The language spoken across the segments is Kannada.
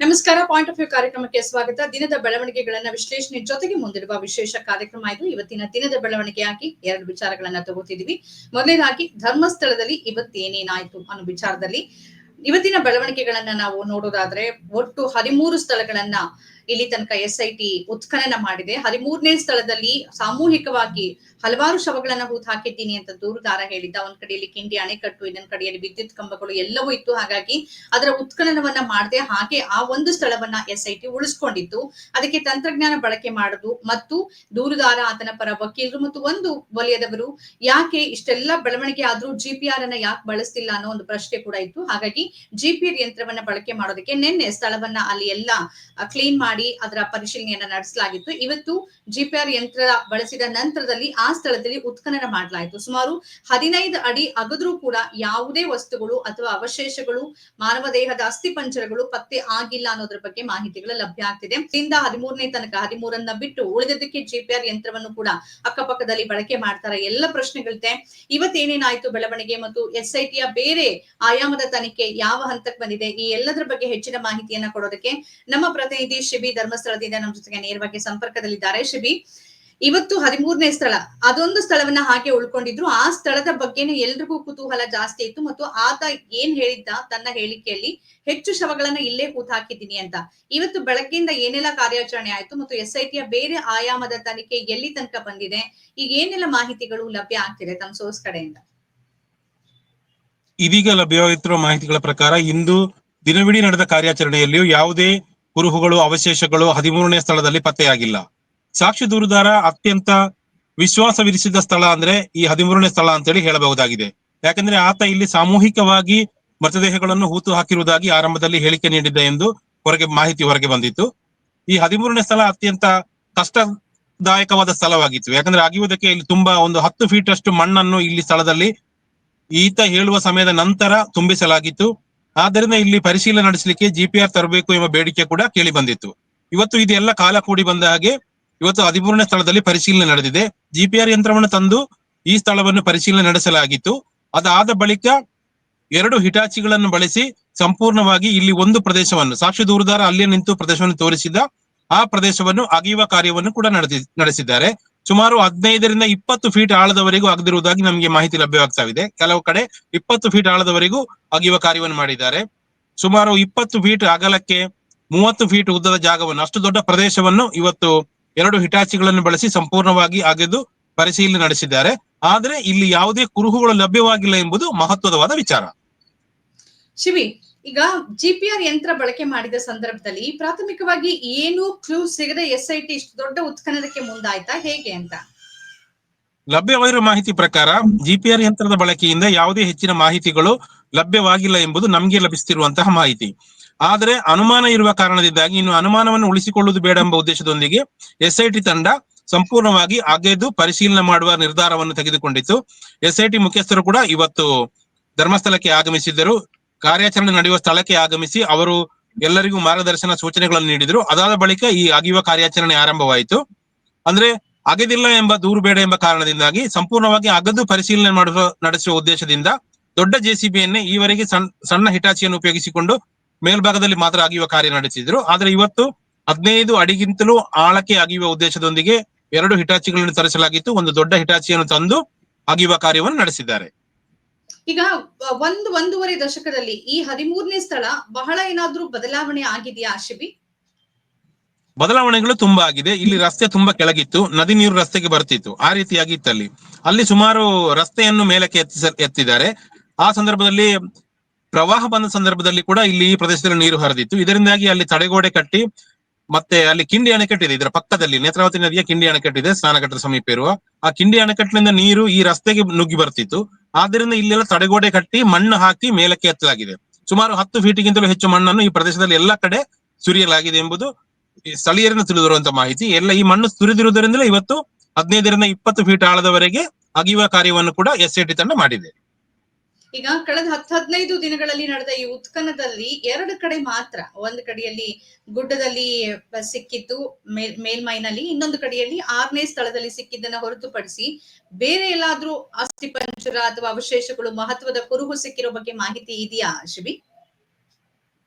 ನಮಸ್ಕಾರ ಪಾಯಿಂಟ್ ಆಫ್ ವ್ಯೂ ಕಾರ್ಯಕ್ರಮಕ್ಕೆ ಸ್ವಾಗತ. ದಿನದ ಬೆಳವಣಿಗೆಗಳನ್ನ ವಿಶ್ಲೇಷಣೆ ಜೊತೆಗೆ ಮುಂದಿರುವ ವಿಶೇಷ ಕಾರ್ಯಕ್ರಮ ಇದು. ಇವತ್ತಿನ ದಿನದ ಬೆಳವಣಿಗೆಯಾಗಿ ಎರಡು ವಿಚಾರಗಳನ್ನ ತಗೋತಿದೀವಿ. ಮೊದಲನೇದಾಗಿ, ಧರ್ಮಸ್ಥಳದಲ್ಲಿ ಇವತ್ತೇನೇನಾಯ್ತು ಅನ್ನೋ ವಿಚಾರದಲ್ಲಿ. ಇವತ್ತಿನ ಬೆಳವಣಿಗೆಗಳನ್ನ ನಾವು ನೋಡೋದಾದ್ರೆ, ಒಟ್ಟು ಹದಿಮೂರು ಸ್ಥಳಗಳನ್ನ ಇಲ್ಲಿ ತನಕ ಎಸ್ ಐ ಉತ್ಖನನ ಮಾಡಿದೆ. ಹದಿಮೂರನೇ ಸ್ಥಳದಲ್ಲಿ ಸಾಮೂಹಿಕವಾಗಿ ಹಲವಾರು ಶವಗಳನ್ನ ಹೂತ್ ಹಾಕಿದ್ದೀನಿ ಅಂತ ದೂರುದಾರ ಹೇಳಿದ್ದ. ಒಂದ್ ಕಡೆಯಲ್ಲಿ ಕಿಂಡಿ, ಅಣೆಕಟ್ಟು, ಇನ್ನೊಂದ್ ಕಡೆಯಲ್ಲಿ ವಿದ್ಯುತ್ ಕಂಬಗಳು ಎಲ್ಲವೂ ಇತ್ತು. ಹಾಗಾಗಿ ಅದರ ಉತ್ಖನನವನ್ನ ಮಾಡದೆ ಹಾಗೆ ಆ ಒಂದು ಸ್ಥಳವನ್ನ ಎಸ್ ಐ ಟಿ ಉಳಿಸ್ಕೊಂಡಿತ್ತು ಅದಕ್ಕೆ ತಂತ್ರಜ್ಞಾನ ಬಳಕೆ ಮಾಡುದು ಮತ್ತು ದೂರುದಾರ ಆತನ ಪರ ವಕೀಲರು ಮತ್ತು ಒಂದು ವಲಯದವರು ಯಾಕೆ ಇಷ್ಟೆಲ್ಲ ಬೆಳವಣಿಗೆ ಆದ್ರೂ ಜಿ ಪಿ ಆರ್ ಅನ್ನ ಯಾಕೆ ಬಳಸ್ತಿಲ್ಲ ಅನ್ನೋ ಒಂದು ಪ್ರಶ್ನೆ ಕೂಡ ಇತ್ತು. ಹಾಗಾಗಿ ಜಿ ಪಿ ಆರ್ ಯಂತ್ರವನ್ನ ಬಳಕೆ ಮಾಡೋದಕ್ಕೆ ನಿನ್ನೆ ಸ್ಥಳವನ್ನ ಅಲ್ಲಿ ಎಲ್ಲ ಕ್ಲೀನ್ ಮಾಡಿ ಅದರ ಪರಿಶೀಲನೆಯನ್ನ ನಡೆಸಲಾಗಿತ್ತು. ಇವತ್ತು ಜಿ ಪಿ ಆರ್ ಯಂತ್ರ ಬಳಸಿದ ನಂತರದಲ್ಲಿ ಸ್ಥಳದಲ್ಲಿ ಉತ್ಖನನ ಮಾಡಲಾಯಿತು. ಸುಮಾರು ಹದಿನೈದು ಅಡಿ ಅಗದ್ರೂ ಕೂಡ ಯಾವುದೇ ವಸ್ತುಗಳು ಅಥವಾ ಅವಶೇಷಗಳು, ಮಾನವ ದೇಹದ ಅಸ್ಥಿಪಂಜರಗಳು ಪತ್ತೆ ಆಗಿಲ್ಲ ಅನ್ನೋದ್ರ ಬಗ್ಗೆ ಮಾಹಿತಿಗಳು ಲಭ್ಯ ಆಗ್ತಿದೆ. ಇಂದ ಹದಿಮೂರನೇ ತನಕ, ಹದಿಮೂರನ್ನ ಬಿಟ್ಟು ಉಳಿದದಕ್ಕೆ ಜಿ ಪಿ ಆರ್ ಯಂತ್ರವನ್ನು ಕೂಡ ಅಕ್ಕಪಕ್ಕದಲ್ಲಿ ಬಳಕೆ ಮಾಡ್ತಾರೆ. ಎಲ್ಲ ಪ್ರಶ್ನೆಗಳಿದೆ. ಇವತ್ತೇನೇನಾಯ್ತು ಬೆಳವಣಿಗೆ ಮತ್ತು ಎಸ್ ಐ ಟಿಯ ಬೇರೆ ಆಯಾಮದ ತನಿಖೆ ಯಾವ ಹಂತಕ್ಕೆ ಬಂದಿದೆ? ಈ ಎಲ್ಲದರ ಬಗ್ಗೆ ಹೆಚ್ಚಿನ ಮಾಹಿತಿಯನ್ನ ಕೊಡೋದಕ್ಕೆ ನಮ್ಮ ಪ್ರತಿನಿಧಿ ಶಿಬಿ ಧರ್ಮಸ್ಥಳದಿಂದ ನಮ್ಮ ಜೊತೆಗೆ ನೇರವಾಗಿ ಸಂಪರ್ಕದಲ್ಲಿದ್ದಾರೆ. ಶಿಬಿ ಇವತ್ತು ಹದಿಮೂರನೇ ಸ್ಥಳ. ಅದೊಂದು ಸ್ಥಳವನ್ನ ಹಾಗೆ ಉಳ್ಕೊಂಡಿದ್ರು. ಆ ಸ್ಥಳದ ಬಗ್ಗೆನೇ ಎಲ್ರಿಗೂ ಕುತೂಹಲ ಜಾಸ್ತಿ ಇತ್ತು ಮತ್ತು ಆತ ಏನ್ ಹೇಳಿದ್ದ ತನ್ನ ಹೇಳಿಕೆಯಲ್ಲಿ ಹೆಚ್ಚು ಶವಗಳನ್ನ ಇಲ್ಲೇ ಕೂತ್ ಹಾಕಿದ್ದೀನಿ ಅಂತ. ಇವತ್ತು ಬೆಳಗ್ಗೆಯಿಂದ ಏನೆಲ್ಲ ಕಾರ್ಯಾಚರಣೆ ಆಯ್ತು ಮತ್ತು ಎಸ್ ಐ ಟಿಯ ಬೇರೆ ಆಯಾಮದ ತನಿಖೆ ಎಲ್ಲಿ ತನಕ ಬಂದಿದೆ? ಈಗ ಏನೆಲ್ಲ ಮಾಹಿತಿಗಳು ಲಭ್ಯ ಆಗ್ತಿದೆ ತಮ್ಮ ಸೋರ್ಸ್ ಕಡೆಯಿಂದ? ಇದೀಗ ಲಭ್ಯವಾಗಿರುವ ಮಾಹಿತಿಗಳ ಪ್ರಕಾರ ಇಂದು ದಿನವಿಡೀ ನಡೆದ ಕಾರ್ಯಾಚರಣೆಯಲ್ಲಿಯೂ ಯಾವುದೇ ಕುರುಹುಗಳು, ಅವಶೇಷಗಳು ಹದಿಮೂರನೇ ಸ್ಥಳದಲ್ಲಿ ಪತ್ತೆಯಾಗಿಲ್ಲ. ಸಾಕ್ಷಿ ದೂರುದಾರ ಅತ್ಯಂತ ವಿಶ್ವಾಸವಿರಿಸಿದ ಸ್ಥಳ ಅಂದ್ರೆ ಈ ಹದಿಮೂರನೇ ಸ್ಥಳ ಅಂತೇಳಿ ಹೇಳಬಹುದಾಗಿದೆ. ಯಾಕಂದ್ರೆ ಆತ ಇಲ್ಲಿ ಸಾಮೂಹಿಕವಾಗಿ ಮೃತದೇಹಗಳನ್ನು ಹೂತು ಹಾಕಿರುವುದಾಗಿ ಆರಂಭದಲ್ಲಿ ಹೇಳಿಕೆ ನೀಡಿದ್ದ ಎಂದು ಹೊರಗೆ ಮಾಹಿತಿ ಹೊರಗೆ ಬಂದಿತ್ತು. ಈ ಹದಿಮೂರನೇ ಸ್ಥಳ ಅತ್ಯಂತ ಕಷ್ಟದಾಯಕವಾದ ಸ್ಥಳವಾಗಿತ್ತು. ಯಾಕಂದ್ರೆ ಅಗಿಯುವುದಕ್ಕೆ ಇಲ್ಲಿ ತುಂಬಾ ಒಂದು ಹತ್ತು ಫೀಟ್ ಅಷ್ಟು ಮಣ್ಣನ್ನು ಇಲ್ಲಿ ಸ್ಥಳದಲ್ಲಿ ಈತ ಹೇಳುವ ಸಮಯದ ನಂತರ ತುಂಬಿಸಲಾಗಿತ್ತು. ಆದ್ದರಿಂದ ಇಲ್ಲಿ ಪರಿಶೀಲನೆ ನಡೆಸಲಿಕ್ಕೆ ಜಿಪಿಆರ್ ತರಬೇಕು ಎಂಬ ಬೇಡಿಕೆ ಕೂಡ ಕೇಳಿ ಬಂದಿತ್ತು. ಇವತ್ತು ಇದೆಲ್ಲ ಕಾಲ ಕೂಡಿ ಬಂದ ಹಾಗೆ ಇವತ್ತು ಅಧಿಪೂರ್ಣ ಸ್ಥಳದಲ್ಲಿ ಪರಿಶೀಲನೆ ನಡೆದಿದೆ. ಜಿಪಿಆರ್ ಯಂತ್ರವನ್ನು ತಂದು ಈ ಸ್ಥಳವನ್ನು ಪರಿಶೀಲನೆ ನಡೆಸಲಾಗಿತ್ತು. ಅದಾದ ಬಳಿಕ ಎರಡು ಹಿಟಾಚಿಗಳನ್ನು ಬಳಸಿ ಸಂಪೂರ್ಣವಾಗಿ ಇಲ್ಲಿ ಒಂದು ಪ್ರದೇಶವನ್ನು, ಸಾಕ್ಷಿ ದೂರದಾರ ಅಲ್ಲೇ ನಿಂತು ಪ್ರದೇಶವನ್ನು ತೋರಿಸಿದ ಆ ಪ್ರದೇಶವನ್ನು ಅಗೆಯುವ ಕಾರ್ಯವನ್ನು ಕೂಡ ನಡೆಸಿ, ನಡೆಸಿದ್ದಾರೆ. ಸುಮಾರು ಹದಿನೈದರಿಂದ ಇಪ್ಪತ್ತು ಫೀಟ್ ಆಳದವರೆಗೂ ಅಗದಿರುವುದಾಗಿ ನಮಗೆ ಮಾಹಿತಿ ಲಭ್ಯವಾಗ್ತಾ ಇದೆ ಕೆಲವು ಕಡೆ ಇಪ್ಪತ್ತು ಫೀಟ್ ಆಳದವರೆಗೂ ಅಗೆಯುವ ಕಾರ್ಯವನ್ನು ಮಾಡಿದ್ದಾರೆ. ಸುಮಾರು ಇಪ್ಪತ್ತು ಫೀಟ್ ಅಗಲಕ್ಕೆ ಮೂವತ್ತು ಫೀಟ್ ಉದ್ದದ ಜಾಗವನ್ನು, ಅಷ್ಟು ದೊಡ್ಡ ಪ್ರದೇಶವನ್ನು ಇವತ್ತು ಎರಡು ಹಿಟಾಚಿಗಳನ್ನು ಬಳಸಿ ಸಂಪೂರ್ಣವಾಗಿ ಅಗೆದು ಪರಿಶೀಲನೆ ನಡೆಸಿದ್ದಾರೆ. ಆದ್ರೆ ಇಲ್ಲಿ ಯಾವುದೇ ಕುರುಹುಗಳು ಲಭ್ಯವಾಗಿಲ್ಲ ಎಂಬುದು ಮಹತ್ವದವಾದ ವಿಚಾರ. ಶಿವಿ ಈಗ ಜಿಪಿಆರ್ ಯಂತ್ರ ಬಳಕೆ ಮಾಡಿದ ಸಂದರ್ಭದಲ್ಲಿ ಪ್ರಾಥಮಿಕವಾಗಿ ಏನು ಕ್ಲೂ ಸಿಗದೆ ಎಸ್ ಐ ಟಿ ಇಷ್ಟು ದೊಡ್ಡ ಉತ್ಖನನಕ್ಕೆ ಮುಂದಾಯ್ತಾ? ಹೇಗೆ ಅಂತ? ಲಭ್ಯವಾಗಿರುವ ಮಾಹಿತಿ ಪ್ರಕಾರ ಜಿಪಿಆರ್ ಯಂತ್ರದ ಬಳಕೆಯಿಂದ ಯಾವುದೇ ಹೆಚ್ಚಿನ ಮಾಹಿತಿಗಳು ಲಭ್ಯವಾಗಿಲ್ಲ ಎಂಬುದು ನಮಗೆ ಲಭಿಸುತ್ತಿರುವಂತಹ ಮಾಹಿತಿ. ಆದರೆ ಅನುಮಾನ ಇರುವ ಕಾರಣದಿಂದಾಗಿ ಇನ್ನು ಅನುಮಾನವನ್ನು ಉಳಿಸಿಕೊಳ್ಳುವುದು ಬೇಡ ಎಂಬ ಉದ್ದೇಶದೊಂದಿಗೆ ಎಸ್ಐಟಿ ತಂಡ ಸಂಪೂರ್ಣವಾಗಿ ಅಗೆದು ಪರಿಶೀಲನೆ ಮಾಡುವ ನಿರ್ಧಾರವನ್ನು ತೆಗೆದುಕೊಂಡಿತ್ತು. ಎಸ್ಐಟಿ ಮುಖ್ಯಸ್ಥರು ಕೂಡ ಇವತ್ತು ಧರ್ಮಸ್ಥಳಕ್ಕೆ ಆಗಮಿಸಿದ್ದರು. ಕಾರ್ಯಾಚರಣೆ ನಡೆಯುವ ಸ್ಥಳಕ್ಕೆ ಆಗಮಿಸಿ ಅವರು ಎಲ್ಲರಿಗೂ ಮಾರ್ಗದರ್ಶನ ಸೂಚನೆಗಳನ್ನು ನೀಡಿದರು. ಅದಾದ ಬಳಿಕ ಈ ಅಗೆಯುವ ಕಾರ್ಯಾಚರಣೆ ಆರಂಭವಾಯಿತು. ಅಂದ್ರೆ ಅಗೆದಿಲ್ಲ ಎಂಬ ದೂರು ಬೇಡ ಎಂಬ ಕಾರಣದಿಂದಾಗಿ ಸಂಪೂರ್ಣವಾಗಿ ಅಗದು ಪರಿಶೀಲನೆ ಮಾಡುವ ನಡೆಸುವ ಉದ್ದೇಶದಿಂದ ದೊಡ್ಡ ಜೆಸಿಬಿಯನ್ನೇ ಈವರೆಗೆ ಸಣ್ಣ ಸಣ್ಣ ಹಿಟಾಚಿಯನ್ನು ಉಪಯೋಗಿಸಿಕೊಂಡು ಮೇಲ್ಭಾಗದಲ್ಲಿ ಮಾತ್ರ ಅಗೆಯುವ ಕಾರ್ಯ ನಡೆಸಿದ್ರು. ಆದ್ರೆ ಇವತ್ತು ಹದಿನೈದು ಅಡಿಗಿಂತಲೂ ಆಳಕ್ಕೆ ಅಗೆಯುವ ಉದ್ದೇಶದೊಂದಿಗೆ ಎರಡು ಹಿಟಾಚಿಗಳನ್ನು ತರಿಸಲಾಗಿತ್ತು. ಒಂದು ದೊಡ್ಡ ಹಿಟಾಚಿಯನ್ನು ತಂದು ಅಗಿಯುವ ಕಾರ್ಯವನ್ನು ನಡೆಸಿದ್ದಾರೆ. ಈಗ ಒಂದು ಒಂದೂವರೆ ದಶಕದಲ್ಲಿ ಈ ಹದಿಮೂರನೇ ಸ್ಥಳ ಬಹಳ ಏನಾದ್ರೂ ಬದಲಾವಣೆ ಆಗಿದೆಯಾ ಶಿಬಿ ಬದಲಾವಣೆಗಳು ತುಂಬಾ ಆಗಿದೆ. ಇಲ್ಲಿ ರಸ್ತೆ ತುಂಬಾ ಕೆಳಗಿತ್ತು. ನದಿ ನೀರು ರಸ್ತೆಗೆ ಬರ್ತಿತ್ತು. ಆ ರೀತಿಯಾಗಿ ಇತ್ತಲ್ಲಿ. ಅಲ್ಲಿ ಸುಮಾರು ರಸ್ತೆಯನ್ನು ಮೇಲಕ್ಕೆ ಎತ್ತಿಸ ಎತ್ತಿದ್ದಾರೆ. ಆ ಸಂದರ್ಭದಲ್ಲಿ ಪ್ರವಾಹ ಬಂದ ಸಂದರ್ಭದಲ್ಲಿ ಕೂಡ ಇಲ್ಲಿ ಈ ಪ್ರದೇಶದಲ್ಲಿ ನೀರು ಹರಿದಿತ್ತು. ಇದರಿಂದಾಗಿ ಅಲ್ಲಿ ತಡೆಗೋಡೆ ಕಟ್ಟಿ ಮತ್ತೆ ಅಲ್ಲಿ ಕಿಂಡಿ ಅಣೆಕಟ್ಟಿದೆ. ಇದರ ಪಕ್ಕದಲ್ಲಿ ನೇತ್ರಾವತಿ ನದಿಯ ಕಿಂಡಿ ಅಣೆಕಟ್ಟಿದೆ, ಸ್ನಾನಘಟ್ಟದ ಸಮೀಪ ಇರುವ. ಆ ಕಿಂಡಿ ಅಣೆಕಟ್ಟಿನಿಂದ ನೀರು ಈ ರಸ್ತೆಗೆ ನುಗ್ಗಿ ಬರ್ತಿತ್ತು. ಆದ್ದರಿಂದ ಇಲ್ಲೆಲ್ಲ ತಡೆಗೋಡೆ ಕಟ್ಟಿ ಮಣ್ಣು ಹಾಕಿ ಮೇಲಕ್ಕೆ ಎತ್ತಲಾಗಿದೆ. ಸುಮಾರು ಹತ್ತು ಫೀಟಿಗಿಂತಲೂ ಹೆಚ್ಚು ಮಣ್ಣನ್ನು ಈ ಪ್ರದೇಶದಲ್ಲಿ ಎಲ್ಲ ಕಡೆ ಸುರಿಯಲಾಗಿದೆ ಎಂಬುದು ಸ್ಥಳೀಯರಿಂದ ತಿಳಿದಿರುವಂತಹ ಮಾಹಿತಿ. ಎಲ್ಲ ಈ ಮಣ್ಣು ಸುರಿದಿರುವುದರಿಂದಲೇ ಇವತ್ತು ಹದಿನೈದರಿಂದ ಇಪ್ಪತ್ತು ಫೀಟ್ ಆಳದವರೆಗೆ ಅಗೆಯುವ ಕಾರ್ಯವನ್ನು ಕೂಡ ಎಸ್ ತಂಡ ಮಾಡಿದೆ. ಈಗ ಕಳೆದ ಹತ್ತು ಹದಿನೈದು ದಿನಗಳಲ್ಲಿ ನಡೆದ ಈ ಉತ್ಖನದಲ್ಲಿ ಎರಡು ಕಡೆ ಮಾತ್ರ, ಒಂದು ಕಡೆಯಲ್ಲಿ ಗುಡ್ಡದಲ್ಲಿ ಸಿಕ್ಕಿದ್ದು ಮೇಲ್ ಮೇಲ್ಮೈನಲ್ಲಿ, ಇನ್ನೊಂದು ಕಡೆಯಲ್ಲಿ ಆರನೇ ಸ್ಥಳದಲ್ಲಿ ಸಿಕ್ಕಿದ್ದನ್ನ ಹೊರತುಪಡಿಸಿ ಬೇರೆ ಎಲ್ಲಾದ್ರೂ ಅಸ್ಥಿ ಪಂಜರ ಅಥವಾ ಅವಶೇಷಗಳು ಮಹತ್ವದ ಕುರುಹು ಸಿಕ್ಕಿರೋ ಬಗ್ಗೆ ಮಾಹಿತಿ ಇದೆಯಾ ಶಿಬಿ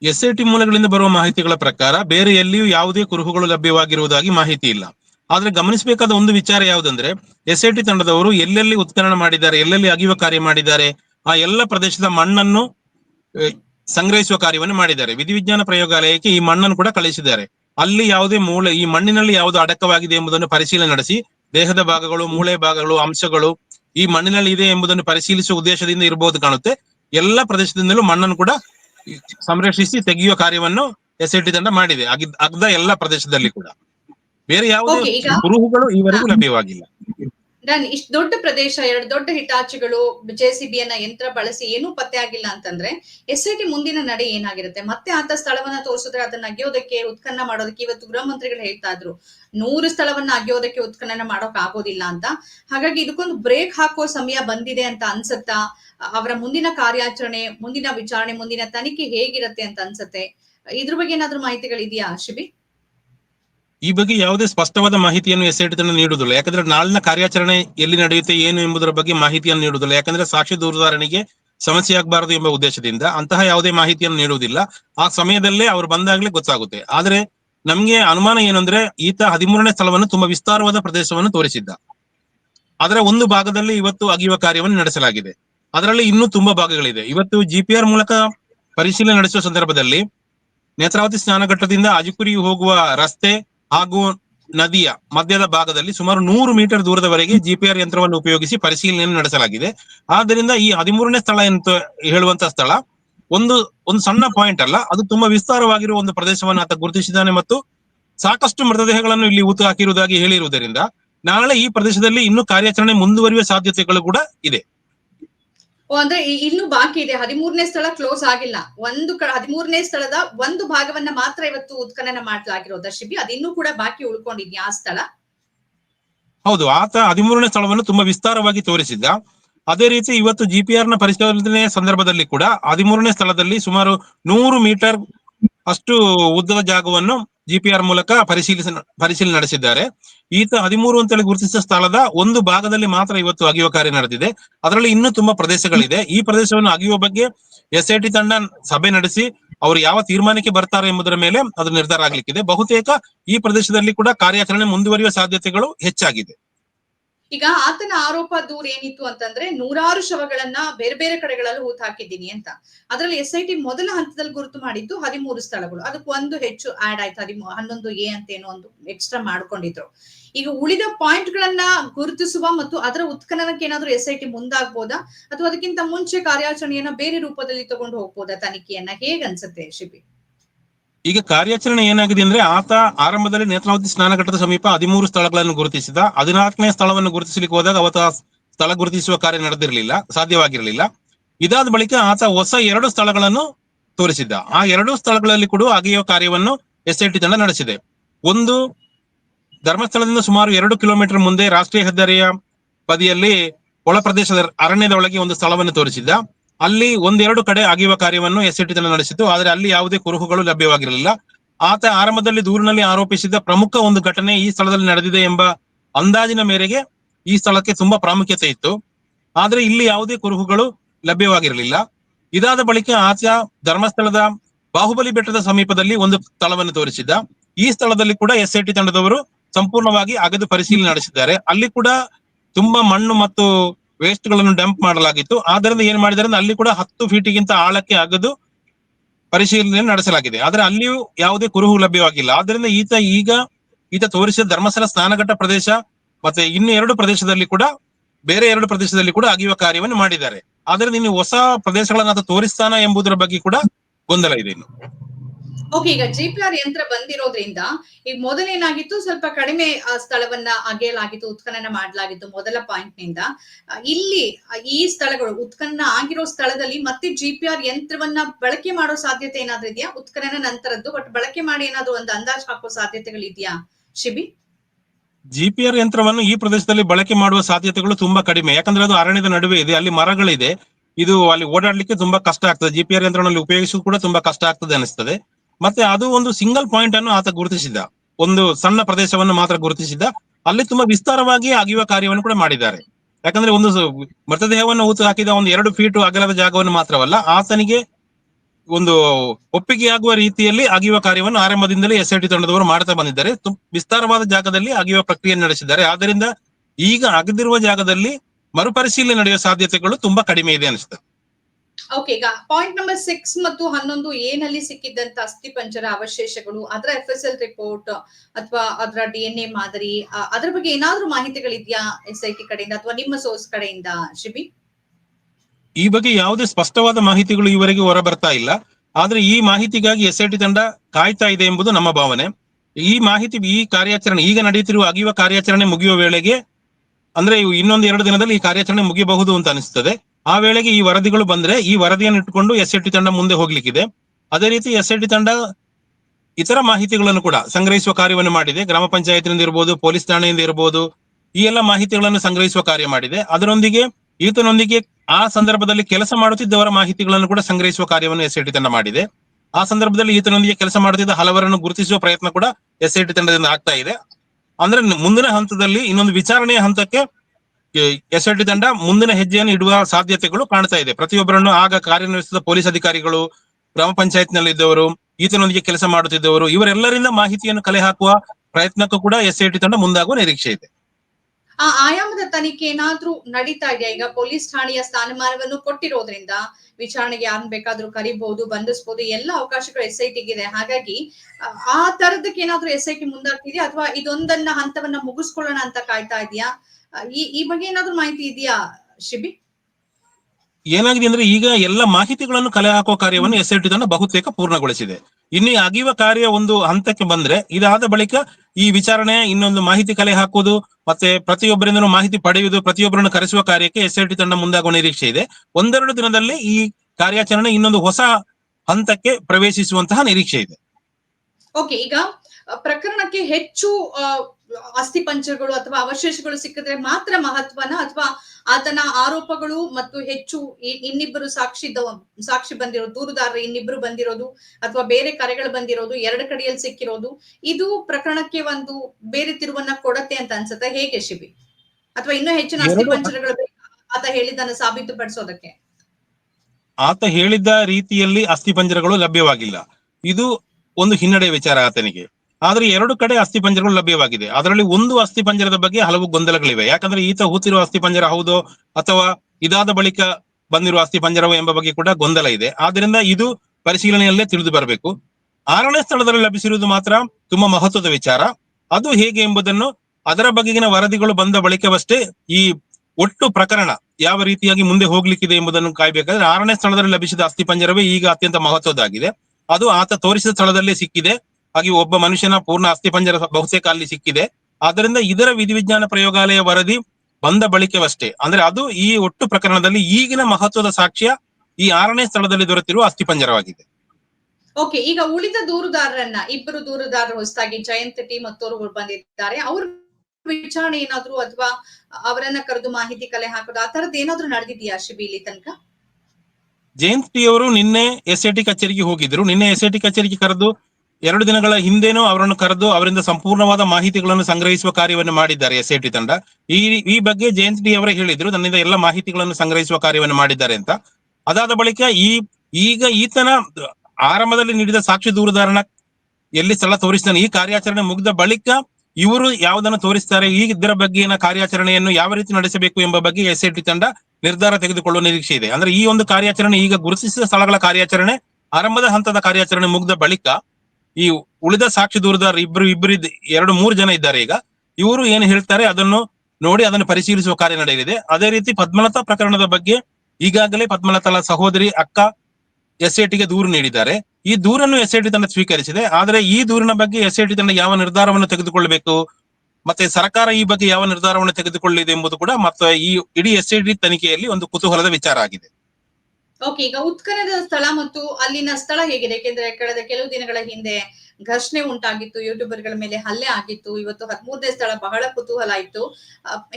ಎಸ್ ಐ ಟಿ ಮೂಲಗಳಿಂದ ಬರುವ ಮಾಹಿತಿಗಳ ಪ್ರಕಾರ ಬೇರೆ ಎಲ್ಲಿಯೂ ಯಾವುದೇ ಕುರುಹುಗಳು ಲಭ್ಯವಾಗಿರುವುದಾಗಿ ಮಾಹಿತಿ ಇಲ್ಲ. ಆದ್ರೆ ಗಮನಿಸಬೇಕಾದ ಒಂದು ವಿಚಾರ ಯಾವುದಂದ್ರೆ, ಎಸ್ ಐ ಟಿ ತಂಡದವರು ಎಲ್ಲೆಲ್ಲಿ ಉತ್ಖನನ ಮಾಡಿದ್ದಾರೆ, ಎಲ್ಲೆಲ್ಲಿ ಅಗಿಯುವ ಕಾರ್ಯ ಮಾಡಿದ್ದಾರೆ ಆ ಎಲ್ಲ ಪ್ರದೇಶದ ಮಣ್ಣನ್ನು ಸಂಗ್ರಹಿಸುವ ಕಾರ್ಯವನ್ನು ಮಾಡಿದ್ದಾರೆ. ವಿಧಿವಿಜ್ಞಾನ ಪ್ರಯೋಗಾಲಯಕ್ಕೆ ಈ ಮಣ್ಣನ್ನು ಕೂಡ ಕಳಿಸಿದ್ದಾರೆ. ಅಲ್ಲಿ ಯಾವುದೇ ಮೂಳೆ ಈ ಮಣ್ಣಿನಲ್ಲಿ ಯಾವುದು ಅಡಕವಾಗಿದೆ ಎಂಬುದನ್ನು ಪರಿಶೀಲನೆ ನಡೆಸಿ ದೇಹದ ಭಾಗಗಳು ಮೂಳೆ ಭಾಗಗಳು ಅಂಶಗಳು ಈ ಮಣ್ಣಿನಲ್ಲಿ ಇದೆ ಎಂಬುದನ್ನು ಪರಿಶೀಲಿಸುವ ಉದ್ದೇಶದಿಂದ ಇರಬಹುದು ಕಾಣುತ್ತೆ. ಎಲ್ಲ ಪ್ರದೇಶದಿಂದಲೂ ಮಣ್ಣನ್ನು ಕೂಡ ಸಂರಕ್ಷಿಸಿ ತೆಗೆಯುವ ಕಾರ್ಯವನ್ನು ಎಸ್ ಐ ಟಿ ತಂಡ ಮಾಡಿದೆ. ಅಗಿದ್- ಅಗ್ದ ಎಲ್ಲ ಪ್ರದೇಶದಲ್ಲಿ ಕೂಡ. ಬೇರೆ ಯಾವುದೇ ಕುರುಹುಗಳು ಈವರೆಗೂ ಲಭ್ಯವಾಗಿಲ್ಲ. ಡನ್ ಇಷ್ಟು ದೊಡ್ಡ ಪ್ರದೇಶ, ಎರಡು ದೊಡ್ಡ ಹಿಟಾಚಿಗಳು ಜೆಸಿಬಿಯನ್ನ ಯಂತ್ರ ಬಳಸಿ ಏನೂ ಪತ್ತೆ ಆಗಿಲ್ಲ ಅಂತಂದ್ರೆ ಎಸ್ ಐ ಟಿ ಮುಂದಿನ ನಡೆ ಏನಾಗಿರುತ್ತೆ? ಮತ್ತೆ ಆತ ಸ್ಥಳವನ್ನ ತೋರಿಸಿದ್ರೆ ಅದನ್ನ ಅಗೆಯೋದಕ್ಕೆ, ಉತ್ಖನನ ಮಾಡೋದಕ್ಕೆ ಇವತ್ತು ಗೃಹ ಮಂತ್ರಿಗಳು ಹೇಳ್ತಾ ಇದ್ರು. ನೂರು ಸ್ಥಳವನ್ನ ಅಗೆಯೋದಕ್ಕೆ ಉತ್ಖನನ ಮಾಡೋಕ್ ಆಗೋದಿಲ್ಲ ಅಂತ. ಹಾಗಾಗಿ ಇದಕ್ಕೊಂದು ಬ್ರೇಕ್ ಹಾಕೋ ಸಮಯ ಬಂದಿದೆ ಅಂತ ಅನ್ಸುತ್ತಾ? ಅವರ ಮುಂದಿನ ಕಾರ್ಯಾಚರಣೆ, ಮುಂದಿನ ವಿಚಾರಣೆ, ಮುಂದಿನ ತನಿಖೆ ಹೇಗಿರುತ್ತೆ ಅಂತ ಅನ್ಸುತ್ತೆ? ಇದ್ರ ಬಗ್ಗೆ ಏನಾದ್ರೂ ಮಾಹಿತಿಗಳಿದೆಯಾ, ಶಿಬಿ? ಈ ಬಗ್ಗೆ ಯಾವುದೇ ಸ್ಪಷ್ಟವಾದ ಮಾಹಿತಿಯನ್ನು ಎಸ್ ಐ ಟಿ ತಂಡ ನೀಡುವುದಿಲ್ಲ. ಯಾಕಂದ್ರೆ ನಾಳಿನ ಕಾರ್ಯಾಚರಣೆ ಎಲ್ಲಿ ನಡೆಯುತ್ತೆ, ಏನು ಎಂಬುದರ ಬಗ್ಗೆ ಮಾಹಿತಿಯನ್ನು ನೀಡುವುದಿಲ್ಲ. ಯಾಕಂದ್ರೆ ಸಾಕ್ಷಿ ದೂರದಾರನಿಗೆ ಸಮಸ್ಯೆ ಆಗಬಾರದು ಎಂಬ ಉದ್ದೇಶದಿಂದ ಅಂತಹ ಯಾವುದೇ ಮಾಹಿತಿಯನ್ನು ನೀಡುವುದಿಲ್ಲ. ಆ ಸಮಯದಲ್ಲೇ ಅವರು ಬಂದಾಗಲೇ ಗೊತ್ತಾಗುತ್ತೆ. ಆದ್ರೆ ನಮ್ಗೆ ಅನುಮಾನ ಏನಂದ್ರೆ ಈತ ಹದಿಮೂರನೇ ಸ್ಥಳವನ್ನು ತುಂಬಾ ವಿಸ್ತಾರವಾದ ಪ್ರದೇಶವನ್ನು ತೋರಿಸಿದ್ದ. ಅದರ ಒಂದು ಭಾಗದಲ್ಲಿ ಇವತ್ತು ಅಗಿಯುವ ಕಾರ್ಯವನ್ನು ನಡೆಸಲಾಗಿದೆ. ಅದರಲ್ಲಿ ಇನ್ನೂ ತುಂಬಾ ಭಾಗಗಳಿದೆ. ಇವತ್ತು ಜಿಪಿಆರ್ ಮೂಲಕ ಪರಿಶೀಲನೆ ನಡೆಸುವ ಸಂದರ್ಭದಲ್ಲಿ ನೇತ್ರಾವತಿ ಸ್ನಾನಘಟ್ಟದಿಂದ ಅಜಿಕುರಿ ಹೋಗುವ ರಸ್ತೆ ಹಾಗೂ ನದಿಯ ಮಧ್ಯದ ಭಾಗದಲ್ಲಿ ಸುಮಾರು ನೂರು ಮೀಟರ್ ದೂರದವರೆಗೆ ಜಿಪಿಆರ್ ಯಂತ್ರವನ್ನು ಉಪಯೋಗಿಸಿ ಪರಿಶೀಲನೆ ನಡೆಸಲಾಗಿದೆ. ಆದ್ದರಿಂದ ಈ ಹದಿಮೂರನೇ ಸ್ಥಳ ಅಂತ ಹೇಳುವಂತ ಸ್ಥಳ ಒಂದು ಒಂದು ಸಣ್ಣ ಪಾಯಿಂಟ್ ಅಲ್ಲ, ಅದು ತುಂಬಾ ವಿಸ್ತಾರವಾಗಿರುವ ಒಂದು ಪ್ರದೇಶವನ್ನು ಆತ ಗುರುತಿಸಿದ್ದಾನೆ ಮತ್ತು ಸಾಕಷ್ಟು ಮೃತದೇಹಗಳನ್ನು ಇಲ್ಲಿ ಊತು ಹಾಕಿರುವುದಾಗಿ ಹೇಳಿರುವುದರಿಂದ ನಾಳೆ ಈ ಪ್ರದೇಶದಲ್ಲಿ ಇನ್ನೂ ಕಾರ್ಯಾಚರಣೆ ಮುಂದುವರಿಯುವ ಸಾಧ್ಯತೆಗಳು ಕೂಡ ಇದೆ. ಅಂದ್ರೆ ಇನ್ನು ಬಾಕಿ ಇದೆ. ಹದಿಮೂರನೇ ಸ್ಥಳ ಕ್ಲೋಸ್ ಆಗಿಲ್ಲ. ಒಂದು ಹದಿಮೂರನೇ ಸ್ಥಳದ ಒಂದು ಭಾಗವನ್ನ ಮಾತ್ರ ಇವತ್ತು ಉತ್ಖನನ ಮಾಡಲಾಗಿರೋ ಶಿಬಿ ಅದಿನ್ನೂ ಕೂಡ ಬಾಕಿ ಉಳ್ಕೊಂಡಿದ್ಯಾ ಆ ಸ್ಥಳ. ಹೌದು, ಆತ ಹದಿಮೂರನೇ ಸ್ಥಳವನ್ನು ತುಂಬಾ ವಿಸ್ತಾರವಾಗಿ ತೋರಿಸಿದ್ದ. ಅದೇ ರೀತಿ ಇವತ್ತು ಜಿಪಿಆರ್ನ ಪರಿಶೀಲನೆ ಸಂದರ್ಭದಲ್ಲಿ ಕೂಡ ಹದಿಮೂರನೇ ಸ್ಥಳದಲ್ಲಿ ಸುಮಾರು ನೂರು ಮೀಟರ್ ಅಷ್ಟು ಉದ್ದದ ಜಾಗವನ್ನು ಜಿಪಿಆರ್ ಮೂಲಕ ಪರಿಶೀಲಿಸ, ಪರಿಶೀಲನೆ ನಡೆಸಿದ್ದಾರೆ. ಈತ ಹದಿಮೂರು ಅಂತೇಳಿ ಗುರುತಿಸಿದ ಸ್ಥಳದ ಒಂದು ಭಾಗದಲ್ಲಿ ಮಾತ್ರ ಇವತ್ತು ಅಗಿಯುವ ಕಾರ್ಯ ನಡೆದಿದೆ. ಅದರಲ್ಲಿ ಇನ್ನೂ ತುಂಬಾ ಪ್ರದೇಶಗಳಿದೆ. ಈ ಪ್ರದೇಶವನ್ನು ಅಗಿಯುವ ಬಗ್ಗೆ ಎಸ್ ಐ ತಂಡ ಸಭೆ ನಡೆಸಿ ಅವರು ಯಾವ ತೀರ್ಮಾನಕ್ಕೆ ಬರ್ತಾರೆ ಎಂಬುದರ ಮೇಲೆ ಅದು ನಿರ್ಧಾರ ಆಗ್ಲಿಕ್ಕಿದೆ. ಬಹುತೇಕ ಈ ಪ್ರದೇಶದಲ್ಲಿ ಕೂಡ ಕಾರ್ಯಾಚರಣೆ ಮುಂದುವರಿಯುವ ಸಾಧ್ಯತೆಗಳು ಹೆಚ್ಚಾಗಿದೆ. ಈಗ ಆತನ ಆರೋಪ ದೂರ ಏನಿತ್ತು ಅಂತಂದ್ರೆ ನೂರಾರು ಶವಗಳನ್ನ ಬೇರೆ ಬೇರೆ ಕಡೆಗಳಲ್ಲಿ ಹೂತ್ ಹಾಕಿದ್ದೀನಿ ಅಂತ. ಅದರಲ್ಲಿ ಎಸ್ ಐ ಟಿ ಮೊದಲ ಹಂತದಲ್ಲಿ ಗುರುತು ಮಾಡಿದ್ದು ಹದಿಮೂರು ಸ್ಥಳಗಳು. ಅದಕ್ಕೆ ಒಂದು ಹೆಚ್ಚು ಆಡ್ ಆಯ್ತು. ಹದಿಮೂ, ಹನ್ನೊಂದು ಎ ಅಂತ ಏನೋ ಒಂದು ಎಕ್ಸ್ಟ್ರಾ ಮಾಡ್ಕೊಂಡಿದ್ರು. ಈಗ ಉಳಿದ ಪಾಯಿಂಟ್ ಗಳನ್ನ ಗುರುತಿಸುವ ಮತ್ತು ಅದರ ಉತ್ಖನನಕ್ಕೆ ಏನಾದ್ರೂ ಎಸ್ ಐ ಟಿ ಮುಂದಾಗ್ಬೋದಾ? ಅಥವಾ ಅದಕ್ಕಿಂತ ಮುಂಚೆ ಕಾರ್ಯಾಚರಣೆಯನ್ನ ಬೇರೆ ರೂಪದಲ್ಲಿ ತಗೊಂಡು ಹೋಗ್ಬೋದಾ ತನಿಖೆಯನ್ನ? ಹೇಗನ್ಸುತ್ತೆ ಶಿಬಿ? ಈಗ ಕಾರ್ಯಾಚರಣೆ ಏನಾಗಿದೆ ಅಂದ್ರೆ ಆತ ಆರಂಭದಲ್ಲಿ ನೇತ್ರಾವತಿ ಸ್ನಾನಘಟ್ಟದ ಸಮೀಪ ಹದಿಮೂರು ಸ್ಥಳಗಳನ್ನು ಗುರುತಿಸಿದ. ಹದಿನಾಲ್ಕನೇ ಸ್ಥಳವನ್ನು ಗುರುತಿಸಲಿಕ್ಕೆ ಹೋದಾಗ ಅವತ ಸ್ಥಳ ಗುರುತಿಸುವ ಕಾರ್ಯ ನಡೆದಿರಲಿಲ್ಲ, ಸಾಧ್ಯವಾಗಿರಲಿಲ್ಲ. ಇದಾದ ಬಳಿಕ ಆತ ಹೊಸ ಎರಡು ಸ್ಥಳಗಳನ್ನು ತೋರಿಸಿದ್ದ. ಆ ಎರಡು ಸ್ಥಳಗಳಲ್ಲಿ ಕೂಡ ಅಗೆಯುವ ಕಾರ್ಯವನ್ನು ಎಸ್ ಟಿ ತಂಡ ನಡೆಸಿದೆ. ಒಂದು ಧರ್ಮಸ್ಥಳದಿಂದ ಸುಮಾರು ಎರಡು ಕಿಲೋಮೀಟರ್ ಮುಂದೆ ರಾಷ್ಟ್ರೀಯ ಹೆದ್ದಾರಿಯ ಬದಿಯಲ್ಲಿ ಒಳ ಪ್ರದೇಶದ ಅರಣ್ಯದ ಒಳಗೆ ಒಂದು ಸ್ಥಳವನ್ನು ತೋರಿಸಿದ್ದ. ಅಲ್ಲಿ ಒಂದೆರಡು ಕಡೆ ಅಗೆಯುವ ಕಾರ್ಯವನ್ನು ಎಸ್ ತಂಡ ನಡೆಸಿತು ಆದರೆ ಅಲ್ಲಿ ಯಾವುದೇ ಕುರುಹುಗಳು ಲಭ್ಯವಾಗಿರಲಿಲ್ಲ. ಆತ ಆರಂಭದಲ್ಲಿ ದೂರಿನಲ್ಲಿ ಆರೋಪಿಸಿದ ಪ್ರಮುಖ ಒಂದು ಘಟನೆ ಈ ಸ್ಥಳದಲ್ಲಿ ನಡೆದಿದೆ ಎಂಬ ಅಂದಾಜಿನ ಮೇರೆಗೆ ಈ ಸ್ಥಳಕ್ಕೆ ತುಂಬಾ ಪ್ರಾಮುಖ್ಯತೆ ಇತ್ತು. ಆದರೆ ಇಲ್ಲಿ ಯಾವುದೇ ಕುರುಹುಗಳು ಲಭ್ಯವಾಗಿರಲಿಲ್ಲ. ಇದಾದ ಬಳಿಕ ಆತ ಧರ್ಮಸ್ಥಳದ ಬಾಹುಬಲಿ ಬೆಟ್ಟದ ಸಮೀಪದಲ್ಲಿ ಒಂದು ಸ್ಥಳವನ್ನು ತೋರಿಸಿದ್ದ. ಈ ಸ್ಥಳದಲ್ಲಿ ಕೂಡ ಎಸ್ ಐ ಟಿ ತಂಡದವರು ಸಂಪೂರ್ಣವಾಗಿ ಅಗದು ಪರಿಶೀಲನೆ ನಡೆಸಿದ್ದಾರೆ. ಅಲ್ಲಿ ಕೂಡ ತುಂಬಾ ಮಣ್ಣು ಮತ್ತು ವೇಸ್ಟ್ಗಳನ್ನು ಡಂಪ್ ಮಾಡಲಾಗಿತ್ತು. ಆದ್ದರಿಂದ ಏನ್ ಮಾಡಿದ್ರೆ ಅಲ್ಲಿ ಕೂಡ ಹತ್ತು ಫೀಟಿಗಿಂತ ಆಳಕ್ಕೆ ಅಗದು ಪರಿಶೀಲನೆ ನಡೆಸಲಾಗಿದೆ. ಆದ್ರೆ ಅಲ್ಲಿಯೂ ಯಾವುದೇ ಕುರುಹು ಲಭ್ಯವಾಗಿಲ್ಲ. ಆದ್ದರಿಂದ ಈತ ಈಗ, ಈತ ತೋರಿಸಿದ ಧರ್ಮಸ್ಥಳ ಸ್ನಾನಘಟ್ಟ ಪ್ರದೇಶ ಮತ್ತೆ ಇನ್ನು ಎರಡು ಪ್ರದೇಶದಲ್ಲಿ ಕೂಡ, ಬೇರೆ ಎರಡು ಪ್ರದೇಶದಲ್ಲಿ ಕೂಡ ಅಗಿಯುವ ಕಾರ್ಯವನ್ನು ಮಾಡಿದ್ದಾರೆ. ಆದ್ರೆ ಇನ್ನು ಹೊಸ ಪ್ರದೇಶಗಳನ್ನ ತೋರಿಸ್ತಾನ ಎಂಬುದರ ಬಗ್ಗೆ ಕೂಡ ಗೊಂದಲ ಇದೆ ಇನ್ನು. ಓಕೆ ಈಗ ಜಿಪಿಆರ್ ಯಂತ್ರ ಬಂದಿರೋದ್ರಿಂದ ಈಗ ಮೊದಲೇನಾಗಿತ್ತು? ಸ್ವಲ್ಪ ಕಡಿಮೆ ಸ್ಥಳವನ್ನ ಅಗೆಯಲಾಗಿತ್ತು, ಉತ್ಖನನ ಮಾಡಲಾಗಿತ್ತು ಮೊದಲ ಪಾಯಿಂಟ್ನಿಂದ. ಇಲ್ಲಿ ಈ ಸ್ಥಳಗಳು, ಉತ್ಖನನ ಆಗಿರೋ ಸ್ಥಳದಲ್ಲಿ ಮತ್ತೆ ಜಿಪಿಆರ್ ಯಂತ್ರವನ್ನ ಬಳಕೆ ಮಾಡೋ ಸಾಧ್ಯತೆ ಏನಾದ್ರೂ ಇದೆಯಾ? ಉತ್ಖನನ ನಂತರದ್ದು ಬಟ್ ಬಳಕೆ ಮಾಡಿ ಏನಾದ್ರು ಒಂದು ಅಂದಾಜು ಹಾಕೋ ಸಾಧ್ಯತೆಗಳಿದೆಯಾ, ಶಿಬಿ? ಜಿಪಿಆರ್ ಯಂತ್ರವನ್ನು ಈ ಪ್ರದೇಶದಲ್ಲಿ ಬಳಕೆ ಮಾಡುವ ಸಾಧ್ಯತೆಗಳು ತುಂಬಾ ಕಡಿಮೆ. ಯಾಕಂದ್ರೆ ಅದು ಅರಣ್ಯದ ನಡುವೆ ಇದೆ, ಅಲ್ಲಿ ಮರಗಳಿದೆ. ಇದು ಅಲ್ಲಿ ಓಡಾಡ್ಲಿಕ್ಕೆ ತುಂಬಾ ಕಷ್ಟ ಆಗ್ತದೆ. ಜಿಪಿಆರ್ ಯಂತ್ರವನ್ನು ಉಪಯೋಗಿಸುವುದು ಕೂಡ ತುಂಬಾ ಕಷ್ಟ ಆಗ್ತದೆ ಅನಿಸ್ತದೆ ಮತ್ತೆ ಅದು ಒಂದು ಸಿಂಗಲ್ ಪಾಯಿಂಟ್ ಅನ್ನು ಆತ ಗುರುತಿಸಿದ ಒಂದು ಸಣ್ಣ ಪ್ರದೇಶವನ್ನು ಮಾತ್ರ ಗುರುತಿಸಿದ ಅಲ್ಲಿ ತುಂಬಾ ವಿಸ್ತಾರವಾಗಿ ಅಗೆಯುವ ಕಾರ್ಯವನ್ನು ಕೂಡ ಮಾಡಿದ್ದಾರೆ. ಯಾಕಂದ್ರೆ ಒಂದು ಮೃತದೇಹವನ್ನು ಊತು ಹಾಕಿದ ಒಂದು ಎರಡು ಫೀಟ್ ಅಗಲದ ಜಾಗವನ್ನು ಮಾತ್ರವಲ್ಲ, ಆತನಿಗೆ ಒಂದು ಒಪ್ಪಿಗೆ ಆಗುವ ರೀತಿಯಲ್ಲಿ ಅಗೆಯುವ ಕಾರ್ಯವನ್ನು ಆರಂಭದಿಂದಲೇ ಎಸ್ ಐ ಟಿ ತಂಡದವರು ಮಾಡ್ತಾ ಬಂದಿದ್ದಾರೆ. ವಿಸ್ತಾರವಾದ ಜಾಗದಲ್ಲಿ ಅಗೆಯುವ ಪ್ರಕ್ರಿಯೆ ನಡೆಸಿದ್ದಾರೆ. ಆದ್ದರಿಂದ ಈಗ ಅಗದಿರುವ ಜಾಗದಲ್ಲಿ ಮರುಪರಿಶೀಲನೆ ನಡೆಯುವ ಸಾಧ್ಯತೆಗಳು ತುಂಬಾ ಕಡಿಮೆ ಇದೆ ಅನಿಸುತ್ತೆ. ಓಕೆ ಈಗ ಪಾಯಿಂಟ್ ನಂಬರ್ ಸಿಕ್ಸ್ ಮತ್ತು ಹನ್ನೊಂದು ಏನಲ್ಲಿ ಸಿಕ್ಕಿದ್ದಂತ ಅಸ್ಥಿ ಪಂಜರ ಅವಶೇಷಗಳು, ಅದರ ಎಫ್ ಎಸ್ ಎಲ್ ರಿಪೋರ್ಟ್ ಅಥವಾ ಅದರ ಡಿ ಎನ್ ಎ ಮಾದರಿ ಅದರ ಬಗ್ಗೆ ಏನಾದ್ರೂ ಮಾಹಿತಿಗಳಿದ್ಯಾ ಎಸ್ ಐ ಟಿ ಕಡೆಯಿಂದ ಅಥವಾ ನಿಮ್ಮ ಸೋರ್ಸ್ ಕಡೆಯಿಂದ, ಶಿಬಿ? ಈ ಬಗ್ಗೆ ಯಾವುದೇ ಸ್ಪಷ್ಟವಾದ ಮಾಹಿತಿಗಳು ಈವರೆಗೆ ಹೊರ ಬರ್ತಾ ಇಲ್ಲ. ಆದ್ರೆ ಈ ಮಾಹಿತಿಗಾಗಿ ಎಸ್ ಐ ಟಿ ತಂಡ ಕಾಯ್ತಾ ಇದೆ ಎಂಬುದು ನಮ್ಮ ಭಾವನೆ. ಈ ಮಾಹಿತಿ, ಈ ಕಾರ್ಯಾಚರಣೆ ಈಗ ನಡೆಯುತ್ತಿರುವ ಅಗಿಯುವ ಕಾರ್ಯಾಚರಣೆ ಮುಗಿಯುವ ವೇಳೆಗೆ, ಅಂದ್ರೆ ಇನ್ನೊಂದು ಎರಡು ದಿನದಲ್ಲಿ ಈ ಕಾರ್ಯಾಚರಣೆ ಮುಗಿಯಬಹುದು ಅಂತ ಅನಿಸ್ತದೆ. ಆ ವೇಳೆಗೆ ಈ ವರದಿಗಳು ಬಂದ್ರೆ ಈ ವರದಿಯನ್ನು ಇಟ್ಟುಕೊಂಡು ಎಸ್ ಐ ಟಿ ತಂಡ ಮುಂದೆ ಹೋಗ್ಲಿಕ್ಕಿದೆ. ಅದೇ ರೀತಿ ಎಸ್ ಐ ಟಿ ತಂಡ ಇತರ ಮಾಹಿತಿಗಳನ್ನು ಕೂಡ ಸಂಗ್ರಹಿಸುವ ಕಾರ್ಯವನ್ನು ಮಾಡಿದೆ. ಗ್ರಾಮ ಪಂಚಾಯತ್ನಿಂದ ಇರಬಹುದು ಪೊಲೀಸ್ ಠಾಣೆಯಿಂದ ಇರಬಹುದು ಈ ಎಲ್ಲ ಮಾಹಿತಿಗಳನ್ನು ಸಂಗ್ರಹಿಸುವ ಕಾರ್ಯ ಮಾಡಿದೆ. ಅದರೊಂದಿಗೆ ಈತನೊಂದಿಗೆ ಆ ಸಂದರ್ಭದಲ್ಲಿ ಕೆಲಸ ಮಾಡುತ್ತಿದ್ದವರ ಮಾಹಿತಿಗಳನ್ನು ಕೂಡ ಸಂಗ್ರಹಿಸುವ ಕಾರ್ಯವನ್ನು ಎಸ್ ಐ ಟಿ ತಂಡ ಮಾಡಿದೆ. ಆ ಸಂದರ್ಭದಲ್ಲಿ ಈತನೊಂದಿಗೆ ಕೆಲಸ ಮಾಡುತ್ತಿದ್ದ ಹಲವರನ್ನು ಗುರುತಿಸುವ ಪ್ರಯತ್ನ ಕೂಡ ಎಸ್ ಐ ಟಿ ತಂಡದಿಂದ ಆಗ್ತಾ ಇದೆ. ಅಂದ್ರೆ ಮುಂದಿನ ಹಂತದಲ್ಲಿ ಇನ್ನೊಂದು ವಿಚಾರಣೆಯ ಹಂತಕ್ಕೆ ಎಸ್ಐಟಿ ತಂಡ ಮುಂದಿನ ಹೆಜ್ಜೆಯನ್ನು ಇಡುವ ಸಾಧ್ಯತೆಗಳು ಕಾಣ್ತಾ ಇದೆ. ಪ್ರತಿಯೊಬ್ಬರನ್ನು ಆಗ ಕಾರ್ಯನಿರ್ವಹಿಸಿದ ಪೊಲೀಸ್ ಅಧಿಕಾರಿಗಳು, ಗ್ರಾಮ ಪಂಚಾಯತ್ ನಲ್ಲಿದ್ದವರು ಈತನೊಂದಿಗೆ ಕೆಲಸ ಮಾಡುತ್ತಿದ್ದವರು, ಇವರೆಲ್ಲರಿಂದ ಮಾಹಿತಿಯನ್ನು ಕಲೆ ಹಾಕುವ ಪ್ರಯತ್ನಕ್ಕೂ ಕೂಡ ಎಸ್ಐಟಿ ತಂಡ ಮುಂದಾಗುವ ನಿರೀಕ್ಷೆ ಇದೆ. ಆ ಆಯಾಮದ ತನಿಖೆ ಏನಾದ್ರೂ ನಡೀತಾ ಇದೆಯಾ? ಈಗ ಪೊಲೀಸ್ ಠಾಣೆಯ ಸ್ಥಾನಮಾನವನ್ನು ಕೊಟ್ಟಿರೋದ್ರಿಂದ ವಿಚಾರಣೆಗೆ ಯಾರನ್ನ ಬೇಕಾದ್ರೂ ಕರಿಬಹುದು ಬಂಧಿಸಬಹುದು ಎಲ್ಲ ಅವಕಾಶಗಳು ಎಸ್ ಐ ಟಿಗಿದೆ ಹಾಗಾಗಿ ಆ, ತರದಕ್ಕೆ ಏನಾದ್ರೂ ಎಸ್ ಐ ಟಿ ಮುಂದಾಗ್ತಿದ್ಯಾ? ಅಥವಾ ಇದೊಂದನ್ನ ಹಂತವನ್ನ ಮುಗಿಸ್ಕೊಳ್ಳೋಣ ಅಂತ ಕಾಯ್ತಾ ಇದೆಯಾ? ಈ ಈ ಬಗ್ಗೆ ಏನಾದ್ರೂ ಮಾಹಿತಿ ಇದೆಯಾ ಶಿಬಿ? ಏನಾಗಿದೆ ಅಂದ್ರೆ ಈಗ ಎಲ್ಲ ಮಾಹಿತಿಗಳನ್ನು ಕಲೆ ಹಾಕುವ ಕಾರ್ಯವನ್ನು ಎಸ್ಐಟಿ ತನ್ನ ಬಹುತೇಕ ಪೂರ್ಣಗೊಳಿಸಿದೆ. ಇನ್ನು ಅಗಿಯುವ ಕಾರ್ಯ ಒಂದು ಹಂತಕ್ಕೆ ಬಂದ್ರೆ ಇದಾದ ಬಳಿಕ ಈ ವಿಚಾರಣೆ ಇನ್ನೊಂದು ಮಾಹಿತಿ ಕಲೆ ಹಾಕುವುದು ಮತ್ತೆ ಪ್ರತಿಯೊಬ್ಬರಿಂದಲೂ ಮಾಹಿತಿ ಪಡೆಯುವುದು, ಪ್ರತಿಯೊಬ್ಬರನ್ನು ಕರೆಸುವ ಕಾರ್ಯಕ್ಕೆ ಎಸ್ಐಟಿ ತಂಡ ಮುಂದಾಗುವ ನಿರೀಕ್ಷೆ ಇದೆ. ಒಂದೆರಡು ದಿನದಲ್ಲಿ ಈ ಕಾರ್ಯಾಚರಣೆ ಇನ್ನೊಂದು ಹೊಸ ಹಂತಕ್ಕೆ ಪ್ರವೇಶಿಸುವಂತಹ ನಿರೀಕ್ಷೆ ಇದೆ. ಓಕೆ, ಈಗ ಪ್ರಕರಣಕ್ಕೆ ಹೆಚ್ಚು ಅಸ್ಥಿ ಪಂಚಗಳು ಅಥವಾ ಅವಶೇಷಗಳು ಸಿಕ್ಕಿದ್ರೆ ಮಾತ್ರ ಮಹತ್ವನ ಅಥವಾ ಆತನ ಆರೋಪಗಳು ಮತ್ತು ಹೆಚ್ಚು ಇನ್ನಿಬ್ಬರು ಸಾಕ್ಷಿ ಸಾಕ್ಷಿ ಬಂದಿರೋದು ದೂರುದಾರರು ಇನ್ನಿಬ್ರು ಬಂದಿರೋದು ಅಥವಾ ಬೇರೆ ಕರೆಗಳು ಬಂದಿರೋದು ಎರಡು ಕಡೆಯಲ್ಲಿ ಸಿಕ್ಕಿರೋದು ಇದು ಪ್ರಕರಣಕ್ಕೆ ಒಂದು ಬೇರೆ ತಿರುವನ್ನ ಕೊಡತ್ತೆ ಅಂತ ಅನ್ಸುತ್ತೆ. ಹೇಗೆ ಶಿಬಿ? ಅಥವಾ ಇನ್ನೂ ಹೆಚ್ಚಿನ ಅಸ್ಥಿ ಎರಡು- ಪಂಜರಗಳು ಬೇಕಾ? ಆತ ಹೇಳಿದ್ದನ್ನು ಸಾಬೀತುಪಡಿಸೋದಕ್ಕೆ. ಆತ ಹೇಳಿದ್ದ ರೀತಿಯಲ್ಲಿ ಅಸ್ಥಿಪಂಜರಗಳು ಲಭ್ಯವಾಗಿಲ್ಲ. ಇದು ಒಂದು ಹಿನ್ನಡೆ ವಿಚಾರ ಆತನಿಗೆ. ಆದ್ರೆ ಎರಡು ಕಡೆ ಅಸ್ಥಿಪಂಜರಗಳು ಲಭ್ಯವಾಗಿದೆ. ಅದರಲ್ಲಿ ಒಂದು ಅಸ್ಥಿಪಂಜರದ ಬಗ್ಗೆ ಹಲವು ಗೊಂದಲಗಳಿವೆ. ಯಾಕಂದ್ರೆ ಈತ ಹೂತಿರುವ ಅಸ್ಥಿಪಂಜರ ಹೌದು ಅಥವಾ ಇದಾದ ಬಳಿಕ ಬಂದಿರುವ ಅಸ್ಥಿಪಂಜರವೋ ಎಂಬ ಬಗ್ಗೆ ಕೂಡ ಗೊಂದಲ ಇದೆ. ಆದ್ದರಿಂದ ಇದು ಪರಿಶೀಲನೆಯಲ್ಲೇ ತಿಳಿದು ಬರಬೇಕು. ಆರನೇ ಸ್ಥಳದಲ್ಲಿ ಲಭಿಸಿರುವುದು ಮಾತ್ರ ತುಂಬಾ ಮಹತ್ವದ ವಿಚಾರ. ಅದು ಹೇಗೆ ಎಂಬುದನ್ನು ಅದರ ಬಗೆಗಿನ ವರದಿಗಳು ಬಂದ ಬಳಿಕವಷ್ಟೇ ಈ ಒಟ್ಟು ಪ್ರಕರಣ ಯಾವ ರೀತಿಯಾಗಿ ಮುಂದೆ ಹೋಗ್ಲಿಕ್ಕಿದೆ ಎಂಬುದನ್ನು ಕಾಯ್ಬೇಕಾದ್ರೆ ಆರನೇ ಸ್ಥಳದಲ್ಲಿ ಲಭಿಸಿದ ಅಸ್ಥಿಪಂಜರವೇ ಈಗ ಅತ್ಯಂತ ಮಹತ್ವದ್ದಾಗಿದೆ. ಅದು ಆತ ತೋರಿಸಿದ ಸ್ಥಳದಲ್ಲೇ ಸಿಕ್ಕಿದೆ. ಹಾಗೆ ಒಬ್ಬ ಮನುಷ್ಯನ ಪೂರ್ಣ ಅಸ್ಥಿಪಂಜರ ಬಹುತೇಕ ಅಲ್ಲಿ ಸಿಕ್ಕಿದೆ. ಆದ್ದರಿಂದ ಇದರ ವಿಧಿವಿಜ್ಞಾನ ಪ್ರಯೋಗಾಲಯ ವರದಿ ಬಂದ ಬಳಿಕವಷ್ಟೇ. ಅಂದ್ರೆ ಅದು ಈ ಒಟ್ಟು ಪ್ರಕರಣದಲ್ಲಿ ಈಗಿನ ಮಹತ್ವದ ಸಾಕ್ಷ್ಯ ಈ ಆರನೇ ಸ್ಥಳದಲ್ಲಿ ದೊರೆತಿರುವ ಅಸ್ಥಿಪಂಜರವಾಗಿದೆ ಓಕೆ ಈಗ ಉಳಿದ ದೂರುದಾರರನ್ನ ಇಬ್ಬರು ದೂರುದಾರರು ಹೊಸದಾಗಿ ಜಯಂತ್ ಟಿ ಮತ್ತೋರು ಬಂದಿದ್ದಾರೆ. ಅವ್ರ ವಿಚಾರಣೆ ಏನಾದ್ರು ಅಥವಾ ಅವರನ್ನ ಕರೆದು ಮಾಹಿತಿ ಕಲೆ ಹಾಕೋದು ಆ ತರದ್ ಏನಾದ್ರು ನಡೆದಿದೆಯಾ ಶಿಬಿ ಇಲ್ಲಿ ತನಕ? ಜಯಂತ್ ಟಿ ಅವರು ನಿನ್ನೆ ಎಸ್ ಐ ಟಿ ಕಚೇರಿಗೆ ಹೋಗಿದ್ರು ನಿನ್ನೆ ಎಸ್ ಐ ಟಿ ಕಚೇರಿಗೆ ಕರೆದು ಎರಡು ದಿನಗಳ ಹಿಂದೆನೂ ಅವರನ್ನು ಕರೆದು ಅವರಿಂದ ಸಂಪೂರ್ಣವಾದ ಮಾಹಿತಿಗಳನ್ನು ಸಂಗ್ರಹಿಸುವ ಕಾರ್ಯವನ್ನು ಮಾಡಿದ್ದಾರೆ ಎಸ್ ಟಿ ತಂಡ. ಈ ಈ ಬಗ್ಗೆ ಜಯಂತ್ ಟಿ ಅವರೇ ಹೇಳಿದ್ರು, ನನ್ನಿಂದ ಎಲ್ಲ ಮಾಹಿತಿಗಳನ್ನು ಸಂಗ್ರಹಿಸುವ ಕಾರ್ಯವನ್ನು ಮಾಡಿದ್ದಾರೆ ಅಂತ. ಅದಾದ ಬಳಿಕ ಈ, ಈಗ ಈತನ ಆರಂಭದಲ್ಲಿ ನೀಡಿದ ಸಾಕ್ಷಿ ದೂರಧಾರಣ ಎಲ್ಲಿ ಸ್ಥಳ ತೋರಿಸ್ತಾನೆ ಈ ಕಾರ್ಯಾಚರಣೆ ಮುಗಿದ ಬಳಿಕ ಇವರು ಯಾವುದನ್ನು ತೋರಿಸ್ತಾರೆ ಈ ಇದರ ಬಗ್ಗೆನ ಕಾರ್ಯಾಚರಣೆಯನ್ನು ಯಾವ ರೀತಿ ನಡೆಸಬೇಕು ಎಂಬ ಬಗ್ಗೆ ಎಸ್ ಟಿ ತಂಡ ನಿರ್ಧಾರ ತೆಗೆದುಕೊಳ್ಳುವ ನಿರೀಕ್ಷೆ ಇದೆ. ಅಂದ್ರೆ ಈ ಒಂದು ಕಾರ್ಯಾಚರಣೆ ಈಗ ಗುರುತಿಸಿದ ಸ್ಥಳಗಳ ಕಾರ್ಯಾಚರಣೆ, ಆರಂಭದ ಹಂತದ ಕಾರ್ಯಾಚರಣೆ ಮುಗಿದ ಬಳಿಕ ಈ ಉಳಿದ ಸಾಕ್ಷಿ ದೂರದಾರ ಇಬ್ರು ಇಬ್ರು ಎರಡು ಮೂರು ಜನ ಇದ್ದಾರೆ ಈಗ. ಇವರು ಏನು ಹೇಳ್ತಾರೆ ಅದನ್ನು ನೋಡಿ ಅದನ್ನು ಪರಿಶೀಲಿಸುವ ಕಾರ್ಯ ನಡೆಯಲಿದೆ. ಅದೇ ರೀತಿ ಪದ್ಮಲತಾ ಪ್ರಕರಣದ ಬಗ್ಗೆ ಈಗಾಗಲೇ ಪದ್ಮಲತಾ ಸಹೋದರಿ ಅಕ್ಕ ಎಸ್ ಐ ಟಿಗೆ ದೂರು ನೀಡಿದ್ದಾರೆ. ಈ ದೂರನ್ನು ಎಸ್ ಐ ಟಿ ತಂಡ ಸ್ವೀಕರಿಸಿದೆ. ಆದರೆ ಈ ದೂರಿನ ಬಗ್ಗೆ ಎಸ್ ಐ ಟಿ ತಂಡ ಯಾವ ನಿರ್ಧಾರವನ್ನು ತೆಗೆದುಕೊಳ್ಳಬೇಕು? ಮತ್ತೆ ಸರ್ಕಾರ ಈ ಬಗ್ಗೆ ಯಾವ ನಿರ್ಧಾರವನ್ನು ತೆಗೆದುಕೊಳ್ಳಿದೆ ಎಂಬುದು ಕೂಡ ಮತ್ತೆ ಈ ಇಡೀ ಎಸ್ ಐ ಟಿ ತನಿಖೆಯಲ್ಲಿ ಒಂದು ಕುತೂಹಲದ ವಿಚಾರ ಆಗಿದೆ. ಓಕೆ ಈಗ ಉತ್ಖನದ ಸ್ಥಳ ಮತ್ತು ಅಲ್ಲಿನ ಸ್ಥಳ ಹೇಗಿದೆ? ಯಾಕೆಂದ್ರೆ ಕಳೆದ ಕೆಲವು ದಿನಗಳ ಹಿಂದೆ ಘರ್ಷಣೆ ಉಂಟಾಗಿತ್ತು ಯೂಟ್ಯೂಬರ್ಗಳ ಮೇಲೆ ಹಲ್ಲೆ ಆಗಿತ್ತು, ಇವತ್ತು ಹದಿಮೂರನೇ ಸ್ಥಳ ಬಹಳ ಕುತೂಹಲ ಇತ್ತು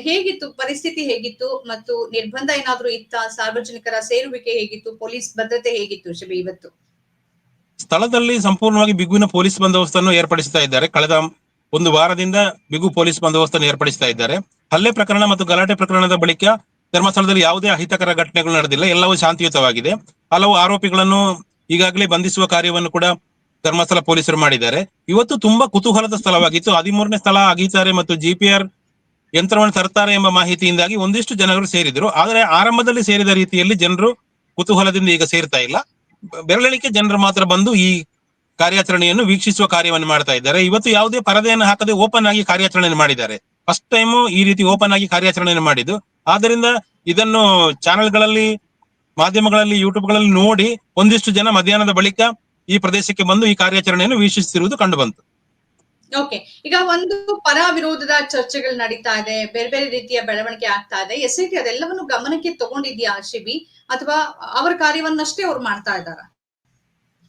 ಹೇಗಿತ್ತು? ಪರಿಸ್ಥಿತಿ ಹೇಗಿತ್ತು? ಮತ್ತು ನಿರ್ಬಂಧ ಏನಾದ್ರೂ ಇತ್ತ? ಸಾರ್ವಜನಿಕರ ಸೇರುವಿಕೆ ಹೇಗಿತ್ತು? ಪೊಲೀಸ್ ಭದ್ರತೆ ಹೇಗಿತ್ತು ಶಿಬಿ, ಇವತ್ತು? ಸ್ಥಳದಲ್ಲಿ ಸಂಪೂರ್ಣವಾಗಿ ಬಿಗುವಿನ ಪೊಲೀಸ್ ಬಂದೋಬಸ್ತನ್ನು ಏರ್ಪಡಿಸ್ತಾ ಇದ್ದಾರೆ. ಕಳೆದ ಒಂದು ವಾರದಿಂದ ಬಿಗು ಪೊಲೀಸ್ ಬಂದೋಬಸ್ತನ್ನು ಏರ್ಪಡಿಸ್ತಾ ಇದ್ದಾರೆ. ಹಲ್ಲೆ ಪ್ರಕರಣ ಮತ್ತು ಗಲಾಟೆ ಪ್ರಕರಣದ ಬಳಿಕ ಧರ್ಮಸ್ಥಳದಲ್ಲಿ ಯಾವುದೇ ಅಹಿತಕರ ಘಟನೆಗಳು ನಡೆದಿಲ್ಲ. ಎಲ್ಲವೂ ಶಾಂತಿಯುತವಾಗಿದೆ. ಹಲವು ಆರೋಪಿಗಳನ್ನು ಈಗಾಗಲೇ ಬಂಧಿಸುವ ಕಾರ್ಯವನ್ನು ಕೂಡ ಧರ್ಮಸ್ಥಳ ಪೊಲೀಸರು ಮಾಡಿದ್ದಾರೆ. ಇವತ್ತು ತುಂಬಾ ಕುತೂಹಲದ ಸ್ಥಳವಾಗಿತ್ತು. ಹದಿಮೂರನೇ ಸ್ಥಳ ಅಗೀತಾರೆ ಮತ್ತು ಜಿಪಿಆರ್ ಯಂತ್ರವನ್ನು ತರ್ತಾರೆ ಎಂಬ ಮಾಹಿತಿಯಿಂದಾಗಿ ಒಂದಿಷ್ಟು ಜನರು ಸೇರಿದ್ರು. ಆದರೆ ಆರಂಭದಲ್ಲಿ ಸೇರಿದ ರೀತಿಯಲ್ಲಿ ಜನರು ಕುತೂಹಲದಿಂದ ಈಗ ಸೇರ್ತಾ ಇಲ್ಲ. ಬೆರಳಿಕೆ ಜನರು ಮಾತ್ರ ಬಂದು ಈ ಕಾರ್ಯಾಚರಣೆಯನ್ನು ವೀಕ್ಷಿಸುವ ಕಾರ್ಯವನ್ನು ಮಾಡ್ತಾ ಇದ್ದಾರೆ. ಇವತ್ತು ಯಾವುದೇ ಪರದೆಯನ್ನು ಹಾಕದೆ ಓಪನ್ ಆಗಿ ಕಾರ್ಯಾಚರಣೆಯನ್ನು ಮಾಡಿದ್ದಾರೆ. ಫಸ್ಟ್ ಟೈಮ್ ಈ ರೀತಿ ಓಪನ್ ಆಗಿ ಕಾರ್ಯಾಚರಣೆಯನ್ನು ಮಾಡಿದ್ದು. ಆದ್ದರಿಂದ ಇದನ್ನು ಚಾನೆಲ್ಗಳಲ್ಲಿ ಮಾಧ್ಯಮಗಳಲ್ಲಿ ಯೂಟ್ಯೂಬ್ಗಳಲ್ಲಿ ನೋಡಿ ಒಂದಿಷ್ಟು ಜನ ಮಧ್ಯಾಹ್ನದ ಬಳಿಕ ಈ ಪ್ರದೇಶಕ್ಕೆ ಬಂದು ಈ ಕಾರ್ಯಾಚರಣೆಯನ್ನು ವೀಕ್ಷಿಸುತ್ತಿರುವುದು ಕಂಡು ಬಂತು ಓಕೆ ಈಗ ಒಂದು ಪರ ವಿರೋಧದ ಚರ್ಚೆಗಳು ನಡೀತಾ ಇದೆ ಬೇರೆ ಬೇರೆ ರೀತಿಯ ಬೆಳವಣಿಗೆ ಆಗ್ತಾ ಇದೆ. ಎಸ್ ಐ ಟಿ ಅದೆಲ್ಲವನ್ನು ಗಮನಕ್ಕೆ ತಗೊಂಡಿದ್ಯಾ ಶಿಬಿ ಅಥವಾ ಅವರ ಕಾರ್ಯವನ್ನಷ್ಟೇ ಅವ್ರು ಮಾಡ್ತಾ ಇದ್ದಾರ?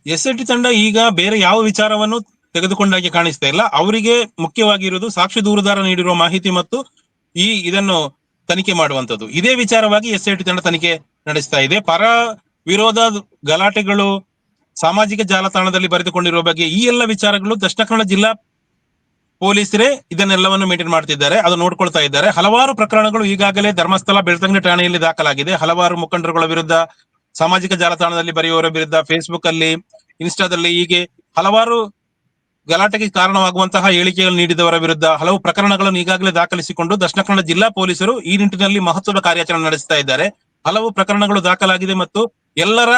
ಎಸ್ ಐ ಟಿ ತಂಡ ಈಗ ಬೇರೆ ಯಾವ ವಿಚಾರವನ್ನು ತೆಗೆದುಕೊಂಡಾಗಿ ಕಾಣಿಸ್ತಾ ಇಲ್ಲ. ಅವರಿಗೆ ಮುಖ್ಯವಾಗಿರುವುದು ಸಾಕ್ಷಿ ದೂರದಾರ ನೀಡಿರುವ ಮಾಹಿತಿ ಮತ್ತು ಈ ಇದನ್ನು ತನಿಖೆ ಮಾಡುವಂತದ್ದು ಇದೇ ವಿಚಾರವಾಗಿ ಎಸ್ ಐ ಟಿ ತಂಡ ತನಿಖೆ ನಡೆಸ್ತಾ ಇದೆ. ಪರ ವಿರೋಧ ಗಲಾಟೆಗಳು ಸಾಮಾಜಿಕ ಜಾಲತಾಣದಲ್ಲಿ ಬರೆದುಕೊಂಡಿರುವ ಬಗ್ಗೆ ಈ ಎಲ್ಲ ವಿಚಾರಗಳು ದಕ್ಷಿಣ ಕನ್ನಡ ಜಿಲ್ಲಾ ಪೊಲೀಸರೇ ಇದನ್ನೆಲ್ಲವನ್ನು ಮೇಂಟೈನ್ ಮಾಡ್ತಿದ್ದಾರೆ. ಅದು ನೋಡ್ಕೊಳ್ತಾ ಇದ್ದಾರೆ. ಹಲವಾರು ಪ್ರಕರಣಗಳು ಈಗಾಗಲೇ ಧರ್ಮಸ್ಥಳ, ಬೆಳ್ತಂಗಡಿ ಠಾಣೆಯಲ್ಲಿ ದಾಖಲಾಗಿದೆ. ಹಲವಾರು ಮುಖಂಡರುಗಳ ವಿರುದ್ಧ, ಸಾಮಾಜಿಕ ಜಾಲತಾಣದಲ್ಲಿ ಬರೆಯುವವರ ವಿರುದ್ಧ ಫೇಸ್ಬುಕ್ ಅಲ್ಲಿ ಇನ್ಸ್ಟಾದಲ್ಲಿ ಹೀಗೆ ಹಲವಾರು ಗಲಾಟೆಗೆ ಕಾರಣವಾಗುವಂತಹ ಹೇಳಿಕೆಗಳು ನೀಡಿದವರ ವಿರುದ್ಧ ಹಲವು ಪ್ರಕರಣಗಳನ್ನು ಈಗಾಗಲೇ ದಾಖಲಿಸಿಕೊಂಡು ದಕ್ಷಿಣ ಕನ್ನಡ ಜಿಲ್ಲಾ ಪೊಲೀಸರು ಈ ನಿಟ್ಟಿನಲ್ಲಿ ಮಹತ್ವದ ಕಾರ್ಯಾಚರಣೆ ನಡೆಸ್ತಾ ಇದ್ದಾರೆ. ಹಲವು ಪ್ರಕರಣಗಳು ದಾಖಲಾಗಿದೆ ಮತ್ತು ಎಲ್ಲರ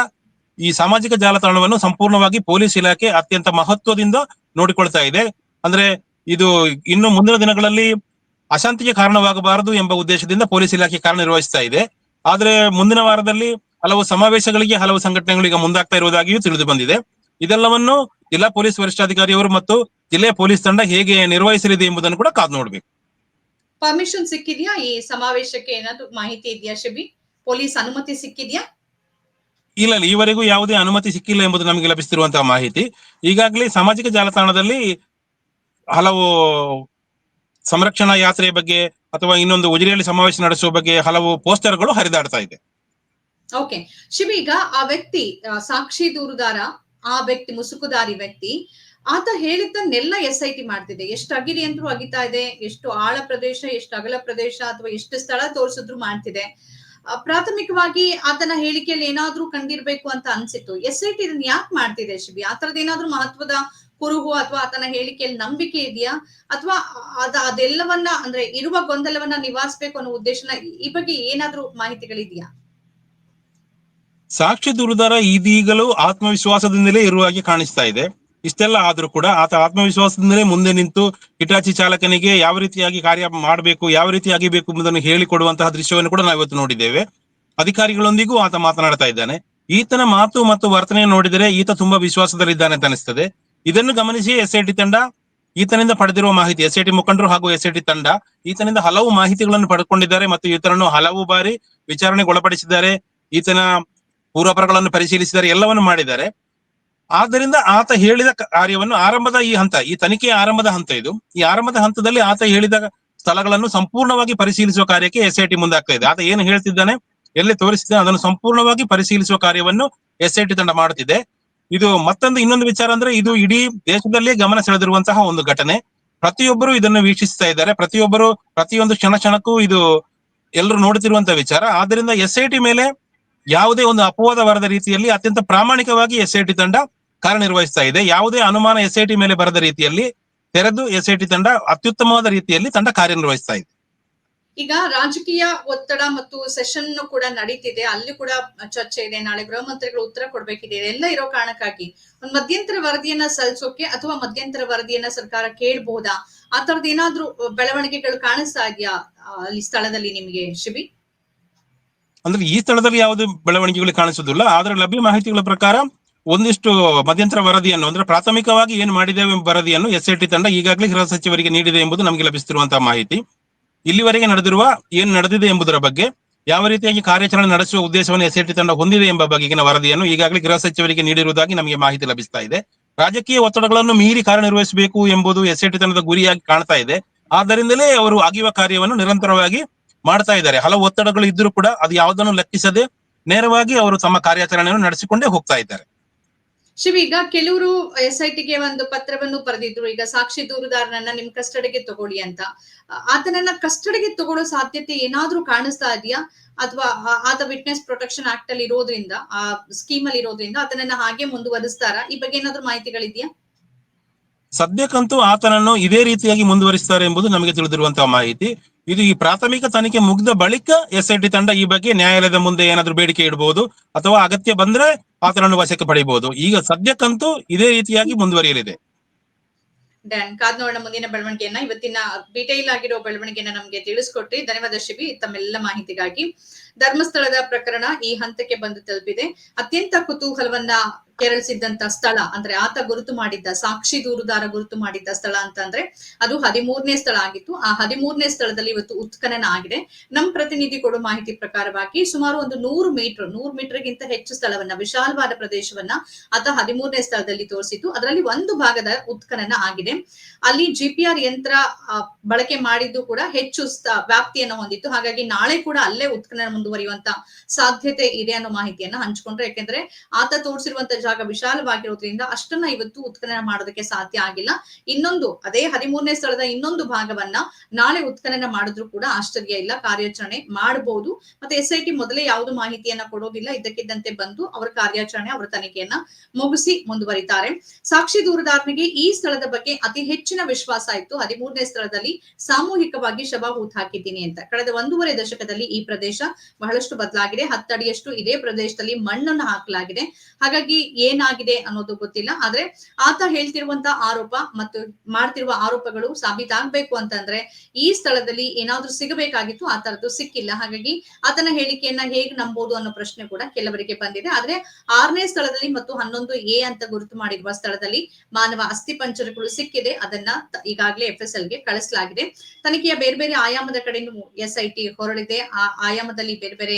ಈ ಸಾಮಾಜಿಕ ಜಾಲತಾಣವನ್ನು ಸಂಪೂರ್ಣವಾಗಿ ಪೊಲೀಸ್ ಇಲಾಖೆ ಅತ್ಯಂತ ಮಹತ್ವದಿಂದ ನೋಡಿಕೊಳ್ತಾ ಇದೆ. ಅಂದ್ರೆ ಇದು ಇನ್ನು ಮುಂದಿನ ದಿನಗಳಲ್ಲಿ ಅಶಾಂತಿಗೆ ಕಾರಣವಾಗಬಾರದು ಎಂಬ ಉದ್ದೇಶದಿಂದ ಪೊಲೀಸ್ ಇಲಾಖೆ ಕಾರ್ಯನಿರ್ವಹಿಸ್ತಾ ಇದೆ. ಆದ್ರೆ ಮುಂದಿನ ವಾರದಲ್ಲಿ ಹಲವು ಸಮಾವೇಶಗಳಿಗೆ ಹಲವು ಸಂಘಟನೆಗಳು ಈಗ ಮುಂದಾಗ್ತಾ ಇರುವುದಾಗಿಯೂ ತಿಳಿದು ಬಂದಿದೆ. ಇದೆಲ್ಲವನ್ನು ಜಿಲ್ಲಾ ಪೊಲೀಸ್ ವರಿಷ್ಠಾಧಿಕಾರಿಯವರು ಮತ್ತು ಜಿಲ್ಲೆಯ ಪೊಲೀಸ್ ತಂಡ ಹೇಗೆ ನಿರ್ವಹಿಸಲಿದೆ ಎಂಬುದನ್ನು ಕೂಡ ಕಾದು ನೋಡ್ಬೇಕು. ಪರ್ಮಿಷನ್ ಸಿಕ್ಕಿದ್ಯಾ? ಈ ಸಮಾವೇಶಕ್ಕೆ ಏನಾದ್ರು ಮಾಹಿತಿ ಇದೆಯಾ ಶಬಿ? ಪೊಲೀಸ್ ಅನುಮತಿ ಸಿಕ್ಕಿದ್ಯಾ? ಇಲ್ಲ ಇಲ್ಲ. ಈವರೆಗೂ ಯಾವುದೇ ಅನುಮತಿ ಸಿಕ್ಕಿಲ್ಲ ಎಂಬುದು ನಮಗೆ ಲಭಿಸಿರುವಂತಹ ಮಾಹಿತಿ. ಈಗಾಗಲೇ ಸಾಮಾಜಿಕ ಜಾಲತಾಣದಲ್ಲಿ ಹಲವು ಸಂರಕ್ಷಣಾ ಯಾತ್ರೆಯ ಬಗ್ಗೆ ಅಥವಾ ಇನ್ನೊಂದು ಉಜಿರೆಯಲ್ಲಿ ಸಮಾವೇಶ ನಡೆಸುವ ಬಗ್ಗೆ ಹಲವು ಪೋಸ್ಟರ್ಗಳು ಹರಿದಾಡ್ತಾ ಇದೆ. ಓಕೆ. ಶಿವ ಈಗ ಆ ವ್ಯಕ್ತಿ ಸಾಕ್ಷಿ ದೂರುದಾರ ಆ ವ್ಯಕ್ತಿ ಮುಸುಕುದಾರಿ ವ್ಯಕ್ತಿ, ಆತ ಹೇಳಿದ್ದನ್ನೆಲ್ಲ ಎಸ್ ಐ ಟಿ ಮಾಡ್ತಿದೆ. ಎಷ್ಟು ಅಗಿರಿ ಅಂತೂ ಅಗಿತಾ ಇದೆ, ಎಷ್ಟು ಆಳ ಪ್ರದೇಶ, ಎಷ್ಟು ಅಗಲ ಪ್ರದೇಶ ಅಥವಾ ಎಷ್ಟು ಸ್ಥಳ ತೋರಿಸಿದ್ರು ಮಾಡ್ತಿದೆ. ಪ್ರಾಥಮಿಕವಾಗಿ ಆತನ ಹೇಳಿಕೆಯಲ್ಲಿ ಏನಾದ್ರೂ ಕಂಡಿರ್ಬೇಕು ಅಂತ ಅನ್ಸಿತ್ತು. ಎಸ್ ಐ ಟಿ ಇದನ್ನ ಯಾಕೆ ಮಾಡ್ತಿದೆ ಶಿಬಿ ತರದ ಏನಾದ್ರೂ ಮಹತ್ವದ ಕುರುಹು ಅಥವಾ ಆತನ ಹೇಳಿಕೆಯಲ್ಲಿ ನಂಬಿಕೆ ಇದೆಯಾ? ಅಥವಾ ಅದ, ಅದೆಲ್ಲವನ್ನ ಅಂದ್ರೆ ಇರುವ ಗೊಂದಲವನ್ನ ನಿವಾರಿಸಬೇಕು ಅನ್ನೋ ಉದ್ದೇಶನ ಈ ಬಗ್ಗೆ ಏನಾದ್ರೂ ಮಾಹಿತಿಗಳಿದೆಯಾ? ಸಾಕ್ಷಿ ದೂರುದಾರ ಇದೀಗಲೂ ಆತ್ಮವಿಶ್ವಾಸದಿಂದಲೇ ಇರುವ ಹಾಗೆ ಕಾಣಿಸ್ತಾ ಇದೆ. ಇಷ್ಟೆಲ್ಲ ಆದ್ರೂ ಕೂಡ ಆತ ಆತ್ಮವಿಶ್ವಾಸದಿಂದಲೇ ಮುಂದೆ ನಿಂತು ಹಿಟಾಚಿ ಚಾಲಕನಿಗೆ ಯಾವ ರೀತಿಯಾಗಿ ಕಾರ್ಯ ಮಾಡಬೇಕು, ಯಾವ ರೀತಿ ಅಗಿಬೇಕು ಎಂಬುದನ್ನು ಹೇಳಿಕೊಡುವಂತಹ ದೃಶ್ಯವನ್ನು ಕೂಡ ನಾವು ಇವತ್ತು ನೋಡಿದ್ದೇವೆ. ಅಧಿಕಾರಿಗಳೊಂದಿಗೂ ಆತ ಮಾತನಾಡ್ತಾ ಇದ್ದಾನೆ. ಈತನ ಮಾತು ಮತ್ತು ವರ್ತನೆ ನೋಡಿದರೆ ಈತ ತುಂಬಾ ವಿಶ್ವಾಸದಲ್ಲಿದ್ದಾನೆ ಅಂತ ಅನಿಸ್ತದೆ. ಇದನ್ನು ಗಮನಿಸಿ ಎಸ್ ಐ ಟಿ ತಂಡ, ಈತನಿಂದ ಪಡೆದಿರುವ ಮಾಹಿತಿ ಎಸ್ ಐ ಟಿ ಮುಖಂಡರು ಹಾಗೂ ಎಸ್ ಐ ಟಿ ತಂಡ, ಈತನಿಂದ ಹಲವು ಮಾಹಿತಿಗಳನ್ನು ಪಡೆದುಕೊಂಡಿದ್ದಾರೆ ಮತ್ತು ಈತನನ್ನು ಹಲವು ಬಾರಿ ವಿಚಾರಣೆಗೆ ಒಳಪಡಿಸಿದ್ದಾರೆ ಈತನ ಪೂರ್ವಾಪರಗಳನ್ನು ಪರಿಶೀಲಿಸಿದ್ದಾರೆ ಎಲ್ಲವನ್ನು ಮಾಡಿದ್ದಾರೆ. ಆದ್ದರಿಂದ ಆತ ಹೇಳಿದ ಕಾರ್ಯವನ್ನು ಆರಂಭದ ಈ ಹಂತ, ಈ ತನಿಖೆಯ ಆರಂಭದ ಹಂತ ಇದು. ಈ ಆರಂಭದ ಹಂತದಲ್ಲಿ ಆತ ಹೇಳಿದ ಸ್ಥಳಗಳನ್ನು ಸಂಪೂರ್ಣವಾಗಿ ಪರಿಶೀಲಿಸುವ ಕಾರ್ಯಕ್ಕೆ ಎಸ್ ಐ ಟಿ ಮುಂದಾಗ್ತಾ ಇದೆ. ಆತ ಏನು ಹೇಳ್ತಿದ್ದಾನೆ? ಎಲ್ಲಿ ತೋರಿಸಿದ್ದಾನೆ ಅದನ್ನು ಸಂಪೂರ್ಣವಾಗಿ ಪರಿಶೀಲಿಸುವ ಕಾರ್ಯವನ್ನು ಎಸ್ ಐ ಟಿ ತಂಡ ಮಾಡುತ್ತಿದೆ. ಇದು ಮತ್ತೊಂದು ಇನ್ನೊಂದು ವಿಚಾರ ಅಂದ್ರೆ ಇದು ಇಡೀ ದೇಶದಲ್ಲಿ ಗಮನ ಸೆಳೆದಿರುವಂತಹ ಒಂದು ಘಟನೆ. ಪ್ರತಿಯೊಬ್ಬರು ಇದನ್ನು ವೀಕ್ಷಿಸ್ತಾ ಇದ್ದಾರೆ. ಪ್ರತಿಯೊಬ್ಬರು ಪ್ರತಿಯೊಂದು ಕ್ಷಣ ಕ್ಷಣಕ್ಕೂ ಇದು ಎಲ್ಲರೂ ನೋಡುತ್ತಿರುವಂತಹ ವಿಚಾರ. ಆದ್ದರಿಂದ ಎಸ್ ಐ ಟಿ ಮೇಲೆ ಯಾವುದೇ ಒಂದು ಅಪವಾದ ಬರದ ರೀತಿಯಲ್ಲಿ ಅತ್ಯಂತ ಪ್ರಾಮಾಣಿಕವಾಗಿ ಎಸ್ ಐ ಟಿ ತಂಡ ಕಾರ್ಯನಿರ್ವಹಿಸ್ತಾ ಇದೆ. ಯಾವುದೇ ಅನುಮಾನ ಎಸ್ ಐ ಟಿ ಮೇಲೆ ಬರದ ರೀತಿಯಲ್ಲಿ ತೆರೆದು ಎಸ್ ಐ ಟಿ ತಂಡ ಅತ್ಯುತ್ತಮವಾದ ರೀತಿಯಲ್ಲಿ ತಂಡ ಕಾರ್ಯನಿರ್ವಹಿಸ್ತಾ ಇದೆ. ಈಗ ರಾಜಕೀಯ ಒತ್ತಡ ಮತ್ತು ಸೆಷನ್ ಕೂಡ ನಡೀತಿದೆ. ಅಲ್ಲಿ ಕೂಡ ಚರ್ಚೆ ಇದೆ. ನಾಳೆ ಗೃಹ ಮಂತ್ರಿಗಳು ಉತ್ತರ ಕೊಡ್ಬೇಕಿದೆ. ಎಲ್ಲ ಇರೋ ಕಾರಣಕ್ಕಾಗಿ ಒಂದು ಮಧ್ಯಂತರ ವರದಿಯನ್ನ ಸಲ್ಲಿಸೋಕೆ ಅಥವಾ ಮಧ್ಯಂತರ ವರದಿಯನ್ನ ಸರ್ಕಾರ ಕೇಳಬಹುದಾ ಆ ಏನಾದ್ರೂ ಬೆಳವಣಿಗೆಗಳು ಕಾಣಿಸ್ತಾ ಇದೆಯಾ ಅಲ್ಲಿ ಸ್ಥಳದಲ್ಲಿ ನಿಮ್ಗೆ, ಶಿಬಿ? ಅಂದ್ರೆ ಈ ಸ್ಥಳದಲ್ಲಿ ಯಾವುದೇ ಬೆಳವಣಿಗೆಗಳು ಕಾಣಿಸುವುದಿಲ್ಲ. ಆದರೆ ಲಭ್ಯ ಮಾಹಿತಿಗಳ ಪ್ರಕಾರ ಒಂದಿಷ್ಟು ಮಧ್ಯಂತರ ವರದಿಯನ್ನು ಅಂದ್ರೆ ಪ್ರಾಥಮಿಕವಾಗಿ ಏನು ಮಾಡಿದೆ ಎಂಬ ವರದಿಯನ್ನು ಟಿ ತಂಡ ಈಗಾಗಲೇ ಗೃಹ ಸಚಿವರಿಗೆ ನೀಡಿದೆ ಎಂಬುದು ನಮಗೆ ಲಭಿಸುತ್ತಿರುವಂತಹ ಮಾಹಿತಿ. ಇಲ್ಲಿವರೆಗೆ ನಡೆದಿರುವ ಏನು ನಡೆದಿದೆ ಎಂಬುದರ ಬಗ್ಗೆ ಯಾವ ರೀತಿಯಾಗಿ ಕಾರ್ಯಾಚರಣೆ ನಡೆಸುವ ಉದ್ದೇಶವನ್ನು ಎಸ್ ಐ ಟಿ ತಂಡ ಹೊಂದಿದೆ ಎಂಬ ಬಗೆಗಿನ ವರದಿಯನ್ನು ಈಗಾಗಲೇ ಗೃಹ ಸಚಿವರಿಗೆ ನೀಡಿರುವುದಾಗಿ ನಮಗೆ ಮಾಹಿತಿ ಲಭಿಸ್ತಾ ಇದೆ. ರಾಜಕೀಯ ಒತ್ತಡಗಳನ್ನು ಮೀರಿ ಕಾರ್ಯನಿರ್ವಹಿಸಬೇಕು ಎಂಬುದು ಎಸ್ ಐ ಟಿ ತಂಡದ ಗುರಿಯಾಗಿ ಕಾಣ್ತಾ ಇದೆ. ಆದ್ದರಿಂದಲೇ ಅವರು ಅಗಿಯುವ ಕಾರ್ಯವನ್ನು ನಿರಂತರವಾಗಿ ಮಾಡ್ತಾ ಇದ್ದಾರೆ. ಹಲವು ಒತ್ತಡಗಳು ಇದ್ರೂ ಕೂಡ ಅದು ಯಾವುದನ್ನು ಲೆಕ್ಕಿಸದೆ ನೇರವಾಗಿ ಅವರು ತಮ್ಮ ಕಾರ್ಯಾಚರಣೆಯನ್ನು ನಡೆಸಿಕೊಂಡೇ ಹೋಗ್ತಾ ಇದ್ದಾರೆ. ಶಿವ ಈಗ ಕೆಲವರು ಎಸ್ ಐ ಟಿಗೆ ಒಂದು ಪತ್ರವನ್ನು ಬರೆದಿದ್ರು. ಈಗ ಸಾಕ್ಷಿ ದೂರುದಾರನನ್ನ ನಿಮ್ ಕಸ್ಟಡಿಗೆ ತಗೊಳ್ಳಿ ಅಂತ. ಆತನನ್ನ ಕಸ್ಟಡಿಗೆ ತಗೊಳ್ಳೋ ಸಾಧ್ಯತೆ ಏನಾದ್ರೂ ಕಾಣಿಸ್ತಾ ಇದೆಯಾ? ಅಥವಾ ಆತ ವಿಟ್ನೆಸ್ ಪ್ರೊಟೆಕ್ಷನ್ ಆಕ್ಟ್ ಅಲ್ಲಿ ಇರೋದ್ರಿಂದ ಆ ಸ್ಕೀಮ್ ಅಲ್ಲಿ ಇರೋದ್ರಿಂದ ಆತನನ್ನ ಹಾಗೆ ಮುಂದುವರಿಸ್ತಾರ? ಈ ಬಗ್ಗೆ ಏನಾದ್ರು ಮಾಹಿತಿಗಳಿದೆಯಾ? ಸದ್ಯಕ್ಕಂತೂ ಆತನನ್ನು ಇದೇ ರೀತಿಯಾಗಿ ಮುಂದುವರಿಸ್ತಾರೆ ಎಂಬುದು ನಮಗೆ ತಿಳಿದಿರುವಂತಹ ಮಾಹಿತಿ. ಇದು ಈ ಪ್ರಾಥಮಿಕ ತನಿಖೆ ಮುಗಿದ ಬಳಿಕ ಎಸ್ ಐ ಟಿ ತಂಡ ಈ ಬಗ್ಗೆ ನ್ಯಾಯಾಲಯದ ಮುಂದೆ ಏನಾದ್ರೂ ಬೇಡಿಕೆ ಇಡಬಹುದು ಅಥವಾ ಅಗತ್ಯ ಬಂದ್ರೆ ಆತನನ್ನು ವಶಕ್ಕೆ ಪಡೆಯಬಹುದು. ಈಗ ಸದ್ಯಕ್ಕಂತೂ ಇದೇ ರೀತಿಯಾಗಿ ಮುಂದುವರಿಯಲಿದೆ. ಡನ್ ಮುಂದಿನ ಬೆಳವಣಿಗೆಯನ್ನ. ಇವತ್ತಿನ ಡೀಟೇಲ್ ಆಗಿರೋ ಬೆಳವಣಿಗೆಯನ್ನ ನಮ್ಗೆ ತಿಳಿಸ್ಕೊಟ್ರಿ. ಧನ್ಯವಾದ ಶಿವಿ. ತಮ್ಮೆಲ್ಲ ಮಾಹಿತಿಗಾಗಿ. ಧರ್ಮಸ್ಥಳದ ಪ್ರಕರಣ ಈ ಹಂತಕ್ಕೆ ಬಂದು ತಲುಪಿದೆ. ಅತ್ಯಂತ ಕುತೂಹಲವನ್ನ ಕೆರಳಿಸಿದ್ದಂತ ಸ್ಥಳ ಅಂದ್ರೆ ಆತ ಗುರುತು ಮಾಡಿದ್ದ, ಸಾಕ್ಷಿ ದೂರುದಾರ ಗುರುತು ಮಾಡಿದ್ದ ಸ್ಥಳ ಅಂತಂದ್ರೆ ಅದು ಹದಿಮೂರನೇ ಸ್ಥಳ ಆಗಿತ್ತು. ಆ ಹದಿಮೂರನೇ ಸ್ಥಳದಲ್ಲಿ ಇವತ್ತು ಉತ್ಖನನ ಆಗಿದೆ. ನಮ್ಮ ಪ್ರತಿನಿಧಿ ಕೊಡೋ ಮಾಹಿತಿ ಪ್ರಕಾರವಾಗಿ ಸುಮಾರು ಒಂದು ನೂರು ಮೀಟರ್, ನೂರು ಮೀಟರ್ಗಿಂತ ಹೆಚ್ಚು ಸ್ಥಳವನ್ನ, ವಿಶಾಲವಾದ ಪ್ರದೇಶವನ್ನ ಆತ ಹದಿಮೂರನೇ ಸ್ಥಳದಲ್ಲಿ ತೋರಿಸಿತ್ತು. ಅದರಲ್ಲಿ ಒಂದು ಭಾಗದ ಉತ್ಖನನ ಆಗಿದೆ. ಅಲ್ಲಿ ಜಿಪಿಆರ್ ಯಂತ್ರ ಬಳಕೆ ಮಾಡಿದ್ದು ಕೂಡ ಹೆಚ್ಚು ವ್ಯಾಪ್ತಿಯನ್ನು ಹೊಂದಿತ್ತು. ಹಾಗಾಗಿ ನಾಳೆ ಕೂಡ ಅಲ್ಲೇ ಉತ್ಖನನ ಮುಂದುವರಿಯುವಂತ ಸಾಧ್ಯತೆ ಇದೆ ಅನ್ನೋ ಮಾಹಿತಿಯನ್ನ ಹಂಚ್ಕೊಂಡ್ರೆ, ಯಾಕೆಂದ್ರೆ ಆತ ತೋರಿಸಿರುವಂತ ಜಾಗ ವಿಶಾಲವಾಗಿರೋದ್ರಿಂದ ಅಷ್ಟನ್ನ ಇವತ್ತು ಉತ್ಖನನ ಮಾಡೋದಕ್ಕೆ ಸಾಧ್ಯ ಆಗಿಲ್ಲ. ಇನ್ನೊಂದು, ಅದೇ ಹದಿಮೂರನೇ ಸ್ಥಳದ ಇನ್ನೊಂದು ಭಾಗವನ್ನ ನಾಳೆ ಉತ್ಖನನ ಮಾಡಿದ್ರು ಕೂಡ ಆಶ್ಚರ್ಯ ಇಲ್ಲ, ಕಾರ್ಯಾಚರಣೆ ಮಾಡಬಹುದು ಮತ್ತೆ ಎಸ್ ಐ ಟಿ ಮೊದಲೇ ಯಾವುದು ಮಾಹಿತಿಯನ್ನ ಕೊಡೋದಿಲ್ಲ, ಇದ್ದಕ್ಕಿದ್ದಂತೆ ಬಂದು ಅವರ ಕಾರ್ಯಾಚರಣೆ, ಅವರ ತನಿಖೆಯನ್ನ ಮುಗಿಸಿ ಮುಂದುವರಿತಾರೆ. ಸಾಕ್ಷಿ ದೂರದಾರನಿಗೆ ಈ ಸ್ಥಳದ ಬಗ್ಗೆ ಅತಿ ಹೆಚ್ಚಿನ ವಿಶ್ವಾಸ ಇತ್ತು. ಹದಿಮೂರನೇ ಸ್ಥಳದಲ್ಲಿ ಸಾಮೂಹಿಕವಾಗಿ ಶವ ಹೂತ್ ಹಾಕಿದ್ದೀನಿ ಅಂತ. ಕಳೆದ ಒಂದೂವರೆ ದಶಕದಲ್ಲಿ ಈ ಪ್ರದೇಶ ಬಹಳಷ್ಟು ಬದಲಾಗಿದೆ. ಹತ್ತಡಿಯಷ್ಟು ಇದೇ ಪ್ರದೇಶದಲ್ಲಿ ಮಣ್ಣನ್ನು ಹಾಕಲಾಗಿದೆ. ಹಾಗಾಗಿ ಏನಾಗಿದೆ ಅನ್ನೋದು ಗೊತ್ತಿಲ್ಲ. ಆದ್ರೆ ಆತ ಹೇಳ್ತಿರುವಂತ ಆರೋಪ ಮತ್ತು ಮಾಡ್ತಿರುವ ಆರೋಪಗಳು ಸಾಬೀತಾಗ್ಬೇಕು ಅಂತಂದ್ರೆ ಈ ಸ್ಥಳದಲ್ಲಿ ಏನಾದ್ರೂ ಸಿಗಬೇಕಾಗಿತ್ತು ಆ ತರದ್ದು ಸಿಕ್ಕಿಲ್ಲ. ಹಾಗಾಗಿ ಆತನ ಹೇಳಿಕೆಯನ್ನ ಹೇಗ್ ನಂಬೋದು ಅನ್ನೋ ಪ್ರಶ್ನೆ ಕೂಡ ಕೆಲವರಿಗೆ ಬಂದಿದೆ. ಆದ್ರೆ ಆರನೇ ಸ್ಥಳದಲ್ಲಿ ಮತ್ತು ಹನ್ನೊಂದು ಎ ಅಂತ ಗುರುತು ಮಾಡಿರುವ ಸ್ಥಳದಲ್ಲಿ ಮಾನವ ಅಸ್ಥಿ ಪಂಜರಗಳು ಸಿಕ್ಕಿದೆ. ಅದನ್ನ ಈಗಾಗಲೇ ಎಫ್ ಎಸ್ಗೆ ಕಳಿಸಲಾಗಿದೆ. ತನಿಖೆಯ ಬೇರೆ ಬೇರೆ ಆಯಾಮದ ಕಡೆಯೂ ಎಸ್ ಐ ಟಿ ಹೊರಳಿದೆ ಆ ಆಯಾಮದಲ್ಲಿ ಬೇರೆ ಬೇರೆ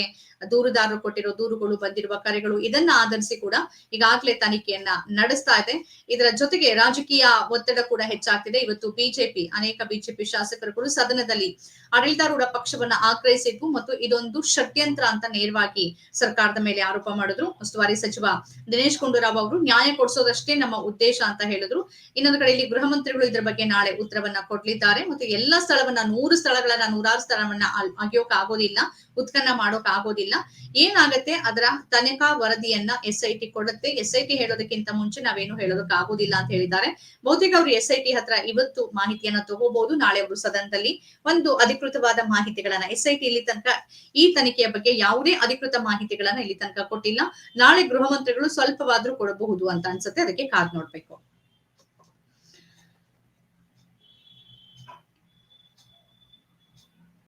ದೂರುದಾರರು ಕೊಟ್ಟಿರೋ ದೂರುಗಳು ಬಂದಿರುವ ಕರೆಗಳು ಇದನ್ನ ಆಧರಿಸಿ ಕೂಡ ಈಗಾಗಲೇ ತನಿಖೆಯನ್ನ ನಡೆಸ್ತಾ ಇದೆ. ಇದರ ಜೊತೆಗೆ ರಾಜಕೀಯ ಒತ್ತಡ ಕೂಡ ಹೆಚ್ಚಾಗ್ತಿದೆ. ಇವತ್ತು ಬಿಜೆಪಿ, ಅನೇಕ ಬಿಜೆಪಿ ಶಾಸಕರುಗಳು ಸದನದಲ್ಲಿ ಆಡಳಿತಾರೂಢ ಪಕ್ಷವನ್ನ ಆಗ್ರಹಿಸಿದ್ವು ಮತ್ತು ಇದೊಂದು ಷಡ್ಯಂತ್ರ ಅಂತ ನೇರವಾಗಿ ಸರ್ಕಾರದ ಮೇಲೆ ಆರೋಪ ಮಾಡಿದ್ರು. ಉಸ್ತುವಾರಿ ಸಚಿವ ದಿನೇಶ್ ಗುಂಡೂರಾವ್ ಅವರು ನ್ಯಾಯ ಕೊಡಿಸೋದಷ್ಟೇ ನಮ್ಮ ಉದ್ದೇಶ ಅಂತ ಹೇಳಿದ್ರು. ಇನ್ನೊಂದು ಕಡೆ ಇಲ್ಲಿ ಗೃಹ ಮಂತ್ರಿಗಳು ಇದರ ಬಗ್ಗೆ ನಾಳೆ ಉತ್ತರವನ್ನ ಕೊಡ್ಲಿದ್ದಾರೆ. ಮತ್ತು ಎಲ್ಲ ಸ್ಥಳವನ್ನ ನೂರು ಸ್ಥಳಗಳನ್ನ ನೂರಾರು ಸ್ಥಳವನ್ನ ಅಗಿಯೋಕ್ ಆಗೋದಿಲ್ಲ ಉತ್ಖನ್ನ ಮಾಡೋಕ್ ಆಗೋದಿಲ್ಲ ಏನಾಗತ್ತೆ? ಅದರ ತನಿಖಾ ವರದಿಯನ್ನ ಎಸ್ ಐ ಟಿ ಕೊಡುತ್ತೆ. ಎಸ್ ಐ ಟಿ ಹೇಳೋದಕ್ಕಿಂತ ಮುಂಚೆ ನಾವೇನು ಹೇಳೋದಕ್ಕೆ ಆಗೋದಿಲ್ಲ ಅಂತ ಹೇಳಿದ್ದಾರೆ. ಬಹುತೇಕ ಅವರು ಎಸ್ ಐ ಟಿ ಹತ್ರ ಇವತ್ತು ಮಾಹಿತಿಯನ್ನ ತಗೋಬಹುದು ನಾಳೆ ಅವರು ಸದನದಲ್ಲಿ ಒಂದು ಅಧಿಕೃತವಾದ ಮಾಹಿತಿಗಳನ್ನ ಎಸ್ ಐ ಟಿ ಇಲ್ಲಿ ತನಕ ಈ ತನಿಖೆಯ ಬಗ್ಗೆ ಯಾವುದೇ ಅಧಿಕೃತ ಮಾಹಿತಿಗಳನ್ನ ಇಲ್ಲಿ ತನಕ ಕೊಟ್ಟಿಲ್ಲ. ನಾಳೆ ಗೃಹ ಮಂತ್ರಿಗಳು ಸ್ವಲ್ಪವಾದ್ರೂ ಕೊಡಬಹುದು ಅಂತ ಅನ್ಸುತ್ತೆ. ಅದಕ್ಕೆ ಕಾದ್ ನೋಡ್ಬೇಕು.